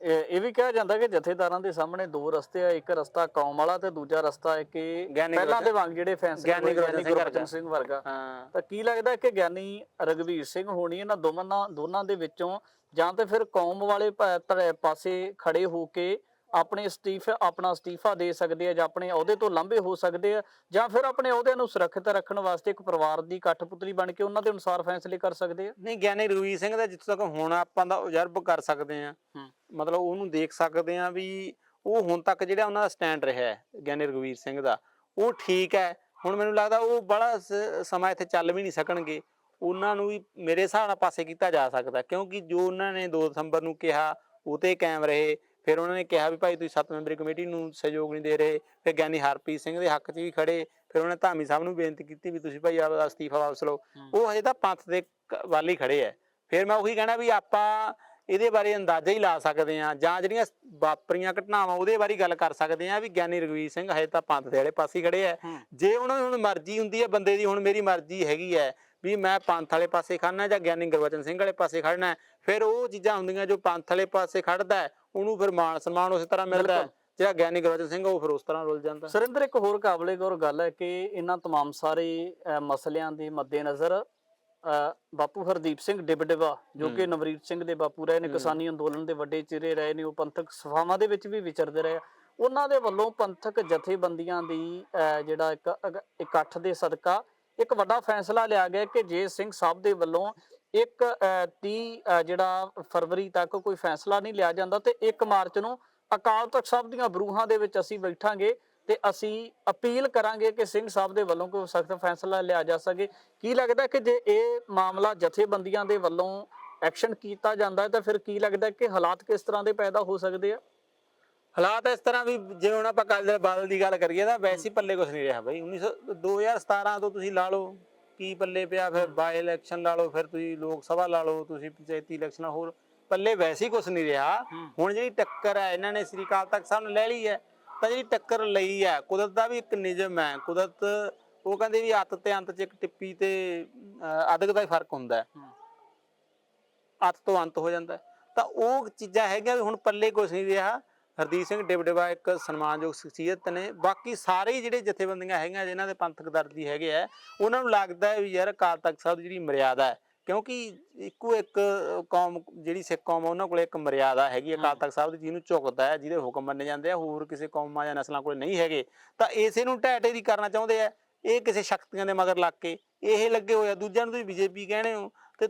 ਇਹ ਇਹ ਵੀ ਕਿਹਾ ਜਾਂਦਾ ਕਿ ਜਥੇਦਾਰਾਂ ਦੇ ਸਾਹਮਣੇ ਦੋ ਰਸਤੇ ਆ ਇੱਕ ਰਸਤਾ ਕੌਮ ਵਾਲਾ ਤੇ ਦੂਜਾ ਰਸਤਾ ਹੈ ਕਿ ਗਿਆਨੀ ਪਹਿਲਾਂ ਗੁਰਬਚਨ- ਦੇ ਵਾਂਗ ਜਿਹੜੇ ਫੈਸਲੇ ਗਿਆਨੀ ਹੋਏ, ਗੁਰਬਚਨ ਸਿੰਘ ਵਰਗਾ। ਸਿੰਘ ਵਰਗਾ ਹਾਂ ਤਾਂ ਕੀ ਲੱਗਦਾ ਕਿ ਗਿਆਨੀ ਰਗਵੀਰ ਸਿੰਘ ਹੋਣੀ ਇਹਨਾਂ ਦੋਵਾਂ ਦੋਨਾਂ ਦੇ ਵਿੱਚੋਂ ਜਾਂ ਤੇ ਫਿਰ ਕੌਮ ਵਾਲੇ ਪ- ਧੜੇ ਪਾਸੇ ਖੜੇ ਹੋ ਕੇ ਆਪਣੇ ਅਸਤੀਫਾ ਆਪਣਾ ਅਸਤੀਫਾ ਦੇ ਸਕਦੇ ਆ ਜਾਂ ਆਪਣੇ ਅਹੁਦੇ ਤੋਂ ਲਾਂਭੇ ਹੋ ਸਕਦੇ ਆ ਜਾਂ ਫਿਰ ਆਪਣੇ ਅਹੁਦਿਆਂ ਨੂੰ ਸੁਰੱਖਿਅਤ ਰੱਖਣ ਵਾਸਤੇ ਇੱਕ ਪਰਿਵਾਰ ਦੀ ਕਠਪੁਤਲੀ ਬਣ ਕੇ ਉਹਨਾਂ ਦੇ ਅਨੁਸਾਰ ਫੈਸਲੇ ਕਰ ਸਕਦੇ ਆ? ਨਹੀਂ ਗਿਆਨੀ ਰਗਵੀਰ ਸਿੰਘ ਦਾ ਜਿੱਥੋਂ ਤੱਕ ਹੁਣ ਆਪਾਂ ਦਾ ਉਜਰਬ ਕਰ ਸਕਦੇ ਆ। ਮਤਲਬ ਉਹਨੂੰ ਦੇਖ ਸਕਦੇ ਆ ਵੀ ਉਹ ਹੁਣ ਤੱਕ ਜਿਹੜਾ ਉਹਨਾਂ ਦਾ ਸਟੈਂਡ ਰਿਹਾ ਹੈ ਗਿਆਨੀ ਰਗਵੀਰ ਸਿੰਘ ਦਾ ਉਹ ਠੀਕ ਹੈ। ਹੁਣ ਮੈਨੂੰ ਲੱਗਦਾ ਉਹ ਬੜਾ ਸਮਾਂ ਇੱਥੇ ਚੱਲ ਵੀ ਨਹੀਂ ਸਕਣਗੇ। ਉਹਨਾਂ ਨੂੰ ਵੀ ਮੇਰੇ ਹਿਸਾਬ ਨਾਲ ਪਾਸੇ ਕੀਤਾ ਜਾ ਸਕਦਾ ਕਿਉਂਕਿ ਜੋ ਉਹਨਾਂ ਨੇ 2 ਦਸੰਬਰ ਨੂੰ ਕਿਹਾ ਉਹ ਤੇ ਕਾਇਮ ਰਹੇ। ਫਿਰ ਉਹਨਾਂ ਨੇ ਕਿਹਾ ਵੀ ਭਾਈ ਤੁਸੀਂ ਸੱਤ ਮੈਂਬਰੀ ਕਮੇਟੀ ਨੂੰ ਸਹਿਯੋਗ ਨਹੀਂ ਦੇ ਰਹੇ ਫਿਰ ਗਿਆਨੀ ਹਰਪ੍ਰੀਤ ਸਿੰਘ ਦੇ ਹੱਕ 'ਚ ਵੀ ਖੜੇ ਫਿਰ ਉਹਨੇ ਧਾਮੀ ਸਾਹਿਬ ਨੂੰ ਬੇਨਤੀ ਕੀਤੀ ਵੀ ਤੁਸੀਂ ਭਾਈ ਆਪਦਾ ਅਸਤੀਫਾ ਵਾਪਸ ਲਓ। ਉਹ ਹਜੇ ਤਾਂ ਪੰਥ ਦੇ ਵੱਲ ਹੀ ਖੜੇ ਐ ਫਿਰ ਮੈਂ ਉਹੀ ਕਹਿਣਾ ਵੀ ਆਪਾਂ ਇਹਦੇ ਬਾਰੇ ਅੰਦਾਜ਼ਾ ਹੀ ਲਾ ਸਕਦੇ ਆ ਜਾਂ ਜਿਹੜੀਆਂ ਵਾਪਰੀਆਂ ਘਟਨਾਵਾਂ ਉਹਦੇ ਬਾਰੇ ਗੱਲ ਕਰ ਸਕਦੇ ਆ ਵੀ ਗਿਆਨੀ ਰਗਵੀਰ ਸਿੰਘ ਹਜੇ ਤਾਂ ਪੰਥ ਦੇ ਵਾਲੇ ਪਾਸੇ ਖੜੇ ਐ। ਜੇ ਉਹਨਾਂ ਹੁਣ ਮਰਜ਼ੀ ਹੁੰਦੀ ਹੈ ਬੰਦੇ ਦੀ ਹੁਣ ਮੇਰੀ ਮਰਜ਼ੀ ਹੈਗੀ ਹੈ ਵੀ ਮੈਂ ਪੰਥ ਵਾਲੇ ਪਾਸੇ ਖੜਨਾ ਜਾਂ ਗਿਆਨੀ ਗੁਰਬਚਨ ਸਿੰਘ ਵਾਲੇ ਪਾਸੇ ਖੜਨਾ ਹੈ, ਫਿਰ ਉਹ ਚੀਜ਼ਾਂ ਹੁੰਦੀਆਂ ਜੋ ਪੰਥ ਵਾਲੇ ਪਾਸੇ ਖੜਦਾ ਹੈ, ਉਹਨੂੰ ਫਿਰ ਮਾਣ ਸਨਮਾਨ ਉਸੇ ਤਰ੍ਹਾਂ ਮਿਲਦਾ ਹੈ। ਬਿਲਕੁਲ। ਜਿਹੜਾ ਗਿਆਨੀ ਗੁਰਬਚਨ ਸਿੰਘ ਉਹ ਫਿਰ ਉਸ ਤਰ੍ਹਾਂ ਰੁੱਲ ਜਾਂਦਾ ਸੁਰਿੰਦਰ ਇੱਕ ਹੋਰ ਕਾਬਲੇ ਗੌਰ ਗੱਲ ਹੈ ਕਿ ਇਹਨਾਂ तमाम ਸਾਰੇ ਅਹ, ਮਸਲਿਆਂ ਦੇ ਮੱਦੇਨਜ਼ਰ ਅਹ, ਬਾਪੂ ਹਰਦੀਪ ਸਿੰਘ ਡਿਬਡਿਬਾ ਜੋ ਕਿ ਹੂੰ। ਨਵਰੀਤ ਸਿੰਘ ਦੇ ਬਾਪੂ ਰਹੇ ਨੇ ਹੂੰ। ਕਿਸਾਨੀ ਅੰਦੋਲਨ ਦੇ ਵੱਡੇ ਚਿਹਰੇ ਰਹੇ ਨੇ ਉਹ ਪੰਥਕ ਸਭਾਵਾਂ ਦੇ ਵਿੱਚ ਵੀ ਵਿਚਰਦੇ ਰਹੇ ਆ। ਉਹਨਾਂ ਦੇ ਵੱਲੋਂ ਪੰਥਕ ਜਥੇਬੰਦੀਆਂ ਦੀ ਅਹ, ਜਿਹੜਾ ਇੱਕ ਅਗ- ਇਕੱਠ ਦੇ ਸਦਕਾ ਇੱਕ ਵੱਡਾ ਫੈਸਲਾ ਲਿਆ ਗਿਆ ਕਿ ਜੇ ਸਿੰਘ ਸਾਹਿਬ ਦੇ ਵੱਲੋਂ ਇੱਕ 30 ਜਿਹੜਾ ਫਰਵਰੀ ਤੱਕ ਕੋਈ ਫੈਸਲਾ ਨਹੀਂ ਲਿਆ ਜਾਂਦਾ ਤੇ 1 ਮਾਰਚ ਨੂੰ ਅਕਾਲ ਤਖਤ ਸਾਹਿਬ ਦੀਆਂ ਬਰੂਹਾਂ ਦੇ ਵਿੱਚ ਅਸੀਂ ਬੈਠਾਂਗੇ ਤੇ ਅਸੀਂ ਅਪੀਲ ਕਰਾਂਗੇ ਕਿ ਸਿੰਘ ਸਾਹਿਬ ਦੇ ਵੱਲੋਂ ਕੋਈ ਸਖਤ ਫੈਸਲਾ ਲਿਆ ਜਾ ਸਕੇ। ਕੀ ਲੱਗਦਾ ਕਿ ਜੇ ਇਹ ਮਾਮਲਾ ਜਥੇਬੰਦੀਆਂ ਦੇ ਵੱਲੋਂ ਐਕਸ਼ਨ ਕੀਤਾ ਜਾਂਦਾ ਤਾਂ ਫਿਰ ਕੀ ਲੱਗਦਾ ਕਿ ਹਾਲਾਤ ਕਿਸ ਤਰ੍ਹਾਂ ਦੇ ਪੈਦਾ ਹੋ ਸਕਦੇ ਆ? ਹਾਲਾਤ ਇਸ ਤਰ੍ਹਾਂ ਵੀ ਜੇ ਹੁਣ ਆਪਾਂ ਕੱਲ ਦੇ ਬਾਦਲ ਦੀ ਗੱਲ ਕਰੀਏ ਤਾਂ ਵੈਸੇ ਪੱਲੇ ਕੁਝ ਨਹੀਂ ਰਿਹਾ ਬਈ। 1900 2017 ਤੋਂ ਤੁਸੀਂ ਲਾ ਲਓ ਕੀ ਪੱਲੇ ਪਿਆ ਫਿਰ? ਬਾਈ ਇਲੈਕਸ਼ਨ ਲਾ ਲਓ ਫਿਰ ਤੁਸੀਂ ਲੋਕ ਸਭਾ ਲਾ ਲਓ ਤੁਸੀਂ ਪੰਚਾਇਤੀ ਇਲੈਕਸ਼ਨ ਹੋਰ ਪੱਲੇ ਵੈਸੇ ਹੀ ਕੁਝ ਨਹੀਂ ਰਿਹਾ। ਹੁਣ ਜਿਹੜੀ ਟੱਕਰ ਹੈ ਇਹਨਾਂ ਨੇ ਸ੍ਰੀ ਅਕਾਲ ਤਖਤ ਸਾਹਿਬ ਨੇ ਲੈ ਲਈ ਹੈ ਤਾਂ ਜਿਹੜੀ ਟੱਕਰ ਲਈ ਹੈ ਕੁਦਰਤ ਦਾ ਵੀ ਇੱਕ ਨਿਯਮ ਹੈ। ਕੁਦਰਤ ਉਹ ਕਹਿੰਦੇ ਵੀ ਅੱਤ ਤੇ ਅੰਤ ਚ ਇੱਕ ਟਿੱਪੀ ਤੇ ਅਦਕ ਦਾ ਹੀ ਫ਼ਰਕ ਹੁੰਦਾ ਹੈ। ਅੱਤ ਤੋਂ ਅੰਤ ਹੋ ਜਾਂਦਾ। ਤਾਂ ਉਹ ਚੀਜ਼ਾਂ ਹੈਗੀਆਂ ਵੀ ਹੁਣ ਪੱਲੇ ਕੁਝ ਨਹੀਂ ਰਿਹਾ। ਹਰਦੀਪ ਸਿੰਘ ਡਿਬਡਿਬਾ ਇੱਕ ਸਨਮਾਨਯੋਗ ਸ਼ਖਸੀਅਤ ਨੇ। ਬਾਕੀ ਸਾਰੇ ਹੀ ਜਿਹੜੇ ਜਥੇਬੰਦੀਆਂ ਹੈਗੀਆਂ ਜਿਨ੍ਹਾਂ ਦੇ ਪੰਥਕ ਦਰਦੀ ਹੈਗੇ ਆ ਉਹਨਾਂ ਨੂੰ ਲੱਗਦਾ ਹੈ ਵੀ ਯਾਰ ਅਕਾਲ ਤਖਤ ਸਾਹਿਬ ਦੀ ਜਿਹੜੀ ਮਰਿਆਦਾ ਹੈ ਕਿਉਂਕਿ ਇੱਕੋ ਇੱਕ ਕੌਮ ਜਿਹੜੀ ਸਿੱਖ ਕੌਮ ਉਹਨਾਂ ਕੋਲ ਇੱਕ ਮਰਿਆਦਾ ਹੈਗੀ ਹੈ ਅਕਾਲ। ਤਖਤ ਸਾਹਿਬ ਦੀ ਜਿਹਨੂੰ ਝੁਕਦਾ ਹੈ ਜਿਹਦੇ ਹੁਕਮ ਮੰਨੇ ਜਾਂਦੇ ਆ। ਹੋਰ ਕਿਸੇ ਕੌਮਾਂ ਜਾਂ ਨਸਲਾਂ ਕੋਲ ਨਹੀਂ ਹੈਗੇ ਤਾਂ ਇਸੇ ਨੂੰ ਢਹਿ ਢੇਰੀ ਕਰਨਾ ਚਾਹੁੰਦੇ ਆ। ਇਹ ਕਿਸੇ ਸ਼ਕਤੀਆਂ ਦੇ ਮਗਰ ਲੱਗ ਕੇ ਇਹ ਲੱਗੇ ਹੋਏ ਆ। ਦੂਜਿਆਂ ਨੂੰ ਤੁਸੀਂ ਬੀਜੇਪੀ ਕਹਿੰਦੇ ਹੋ ਤੇ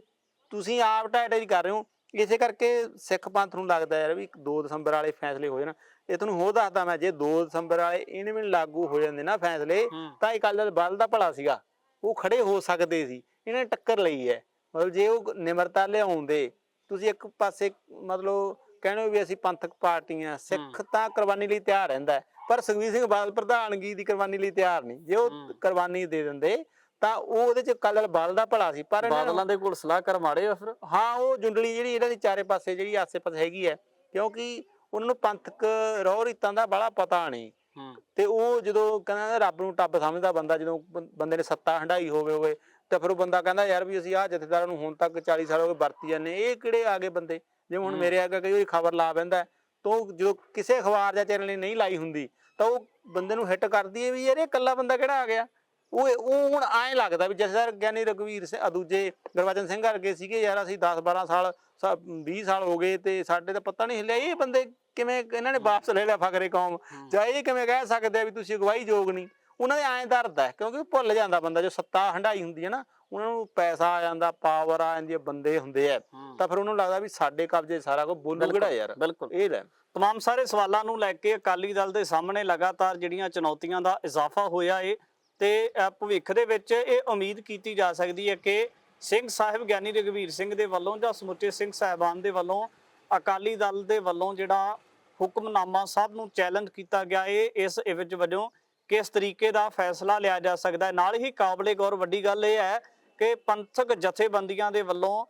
ਤੁਸੀਂ ਆਪ ਢਹਿ ਢੇਰੀ ਕਰ ਰਹੇ ਹੋ। ਇਸੇ ਕਰਕੇ ਸਿੱਖ ਪੰਥ ਨੂੰ ਲੱਗਦਾ ਯਾਰ ਵੀ 2 ਦਸੰਬਰ ਵਾਲੇ ਫੈਸਲੇ ਹੋ ਜਾਣ। ਇਹ ਤੁਹਾਨੂੰ ਹੋਰ ਦੱਸਦਾ ਮੈਂ ਜੇ 2 ਦਸੰਬਰ ਵਾਲੇ ਇਹਨੇ ਵੀ ਲਾਗੂ ਹੋ ਜਾਂਦੇ ਨਾ ਫੈਸਲੇ ਤਾਂ ਇਹ ਕੱਲ ਬਲ ਦਾ ਭਲਾ ਸੀਗਾ। ਉਹ ਖੜੇ ਹੋ ਸਕਦੇ ਸੀ। ਇਹਨਾਂ ਟੱਕਰ ਲਈ ਹੈ। ਮਤਲਬ ਜੇ ਉਹ ਨਿਮਰਤਾ ਲਿਆਉਂਦੇ ਤੁਸੀਂ ਇੱਕ ਪਾਸੇ ਮਤਲਬ ਕਹਿੰਦੇ ਵੀ ਅਸੀਂ ਪੰਥਕ ਪਾਰਟੀਆਂ ਸਿੱਖ ਤਾਂ ਕੁਰਬਾਨੀ ਲਈ ਤਿਆਰ ਰਹਿੰਦਾ ਪਰ ਸੁਖਬੀਰ ਸਿੰਘ ਬਾਦਲ ਪ੍ਰਧਾਨਗੀ ਦੀ ਕੁਰਬਾਨੀ ਲਈ ਤਿਆਰ ਨਹੀਂ। ਜੇ ਉਹ। ਕੁਰਬਾਨੀ ਦੇ ਦਿੰਦੇ ਤਾਂ ਉਹ ਉਹਦੇ ਚ ਕੱਲ ਬਲ ਦਾ ਭਲਾ ਸੀ ਪਰ ਇਹਨਾਂ ਨੂੰ- ਬਾਦਲਾਂ ਦੇ ਕੋਲ ਸਲਾਹਕਾਰ ਮਾੜੇ ਆ ਫਿਰ। ਹਾਂ ਉਹ ਜੁੰਡਲੀ ਜਿਹੜੀ ਇਹਨਾਂ ਦੀ ਚਾਰੇ ਪਾਸੇ ਜਿਹੜੀ ਆਸੇ-ਪਾਸੇ ਹੈਗੀ ਹੈ ਕਿਉਂਕਿ ਉਹਨਾਂ ਨੂੰ ਪੰਥਕ ਰੋਹ ਰੀਤਾਂ ਦਾ ਬੜਾ ਪਤਾ ਨਹੀਂ। ਹੂੰ। ਤੇ ਉਹ ਜਦੋਂ ਕਹਿੰਦਾ ਨਾ ਰੱਬ ਨੂੰ ਟੱਬ ਸਮਝਦਾ ਬੰਦਾ ਜਦੋਂ ਬੰ- ਬੰਦੇ ਨੇ ਸੱਤਾ ਹੰਡਾਈ ਹੋਵੇ ਹੋਵੇ ਤਾਂ ਫਿਰ ਉਹ ਬੰਦਾ ਕਹਿੰਦਾ ਯਾਰ ਵੀ ਅਸੀਂ ਆਹ ਜਥੇਦਾਰਾਂ ਨੂੰ ਹੁਣ ਤੱਕ 40 ਸਾਲ ਹੋ ਗਏ ਵਰਤੀ ਜਾਂਦੇ ਇਹ ਕਿਹੜੇ ਆ ਗਏ ਬੰਦੇ? ਜਿਵੇਂ ਹੁਣ। ਮੇਰੇ ਅੱਗੇ ਕਈ ਵਾਰੀ ਖਬਰ ਲਾ ਹੈ, ਤਾਂ ਉਹ ਜਦੋਂ ਕਿਸੇ ਅਖਬਾਰ ਜਾਂ ਚੈਨਲ ਨੇ ਨਹੀਂ ਲਾਈ ਹੁੰਦੀ ਤਾਂ ਉਹ ਬੰਦੇ ਨੂੰ ਹਿੱਟ ਕਰਦੀ ਹੈ ਵੀ ਯਾਰ ਇਹ ਇਕੱਲਾ ਬੰਦਾ ਕਿਹੜਾ ਆ ਗਿਆ? ਉਹ ਉਹ ਹੁਣ ਐਂ ਲੱਗਦਾ ਵੀ ਜਥੇਦਾਰ ਗਿਆਨੀ ਰਘਵੀਰ ਸਿੰਘ ਦੂਜੇ ਗੁਰਬਚਨ ਸਿੰਘ ਵਰਗੇ ਸੀਗੇ ਯਾਰ ਅਸੀਂ 10 12 ਸਾਲ ਸਾ- 20 ਸਾਲ ਹੋ ਗਏ ਤੇ ਸਾਡੇ ਤਾਂ ਪਤਾ ਨਹੀਂ ਹਿੱਲਿਆ ਇਹ ਬੰਦੇ ਕਿਵੇਂ ਇਹਨਾਂ ਨੇ ਵਾਪਸ ਲੈ ਲਿਆ ਫਕਰੇ ਕੌਮ। ਜਾਂ ਇਹ ਕਿਵੇਂ ਕਹਿ ਸਕਦੇ ਆ ਵੀ ਤੁਸੀਂ ਅਗਵਾਈ ਯੋਗ ਨਹੀਂ। ਉਹਨਾਂ ਦੇ ਐਂ ਦਰਦ ਕਿਉਂਕਿ ਭੁੱਲ ਜਾਂਦਾ ਬੰਦਾ ਜੋ ਸੱਤਾ ਹੰਡਾਈ ਹੁੰਦੀ ਹੈ ਨਾ ਉਹਨਾਂ ਨੂੰ ਪੈਸਾ ਆ ਜਾਂਦਾ ਪਾਵਰ ਆ ਜਾਂਦੀ ਹੈ ਬੰਦੇ ਹੁੰਦੇ ਆ। ਤਾਂ ਫਿਰ ਉਹਨੂੰ ਲੱਗਦਾ ਵੀ ਸਾਡੇ ਕਬਜ਼ੇ ਸਾਰਾ ਕੁਝ ਬੋਲੂ ਕਿਹੜਾ ਯਾਰ? ਬਿਲਕੁਲ। ਇਹ ਲੈ। ਤਮਾਮ ਸਾਰੇ ਸਵਾਲਾਂ ਨੂੰ ਲੈ ਕੇ ਅਕਾਲੀ ਦਲ ਦੇ ਸਾਹਮਣੇ ਲਗਾਤਾਰ ਜਿਹੜੀਆਂ ਚੁਣੌਤੀਆਂ ਦਾ ਇਜ਼ਾਫਾ ਹੋਇਆ ਏ ਤੇ ਭਵਿੱਖ ਦੇ ਵਿੱਚ ਇਹ ਉਮੀਦ ਕੀਤੀ ਜਾ ਸਕਦੀ ਹੈ ਕਿ ਸਿੰਘ ਸਾਹਿਬ ਗਿਆਨੀ ਰਘਵੀਰ ਸਿੰਘ ਦੇ ਵੱਲੋਂ ਜਾਂ ਸਮੁੱਚੇ ਸਿੰਘ ਸਾਹਿਬਾਨ ਦੇ ਵੱਲੋਂ, ਅਕਾਲੀ ਦਲ ਦੇ ਵੱਲੋਂ ਜਿਹੜਾ ਹੁਕਮਨਾਮਾ ਸਾਹਿਬ ਨੂੰ ਚੈਲੰਜ ਕੀਤਾ ਗਿਆ ਏ ਇਸ ਇਵਜ ਵਜੋਂ ਕਿਸ ਤਰੀਕੇ ਦਾ ਫੈਸਲਾ ਲਿਆ ਜਾ ਸਕਦਾ ਹੈ? ਨਾਲ ਹੀ ਕਾਬਲੇ ਗੌਰ ਵੱਡੀ ਗੱਲ ਇਹ ਹੈ ਕਿ ਪੰਥਕ ਜਥੇਬੰਦੀਆਂ ਦੇ ਵੱਲੋਂ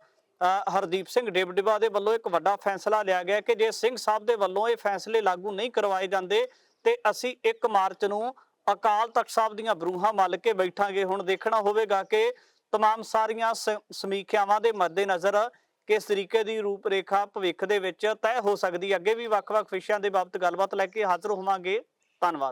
ਹਰਦੀਪ ਸਿੰਘ ਡਿਬਡਿਬਾ ਦੇ ਵੱਲੋਂ ਇੱਕ ਵੱਡਾ ਫੈਸਲਾ ਲਿਆ ਗਿਆ ਕਿ ਜੇ ਸਿੰਘ ਸਾਹਿਬ ਦੇ ਵੱਲੋਂ ਇਹ ਫੈਸਲੇ ਲਾਗੂ ਨਹੀਂ ਕਰਵਾਏ ਜਾਂਦੇ, ਤੇ ਅਸੀਂ 1 ਮਾਰਚ ਨੂੰ ਅਕਾਲ ਤਖਤ ਸਾਹਿਬ ਦੀਆਂ ਬਰੂਹਾਂ ਮੱਲ ਕੇ ਬੈਠਾਂਗੇ ਹੁਣ ਦੇਖਣਾ ਹੋਵੇਗਾ ਕਿ तमाम ਸਾਰੀਆਂ ਸ- ਸਮੀਖਿਆਵਾਂ ਦੇ ਮੱਦੇਨਜ਼ਰ ਕਿਸ ਤਰੀਕੇ ਦੀ ਰੂਪਰੇਖਾ ਭਵਿੱਖ ਦੇ ਵਿੱਚ ਤੈਅ ਹੋ ਸਕਦੀ ਹੈ ਅੱਗੇ ਵੀ ਵੱਖ-ਵੱਖ ਵਿਸ਼ਿਆਂ ਦੇ ਬਾਬਤ ਗੱਲਬਾਤ ਲੈ ਕੇ ਹਾਜ਼ਰ ਹੋਵਾਂਗੇ ਧੰਨਵਾਦ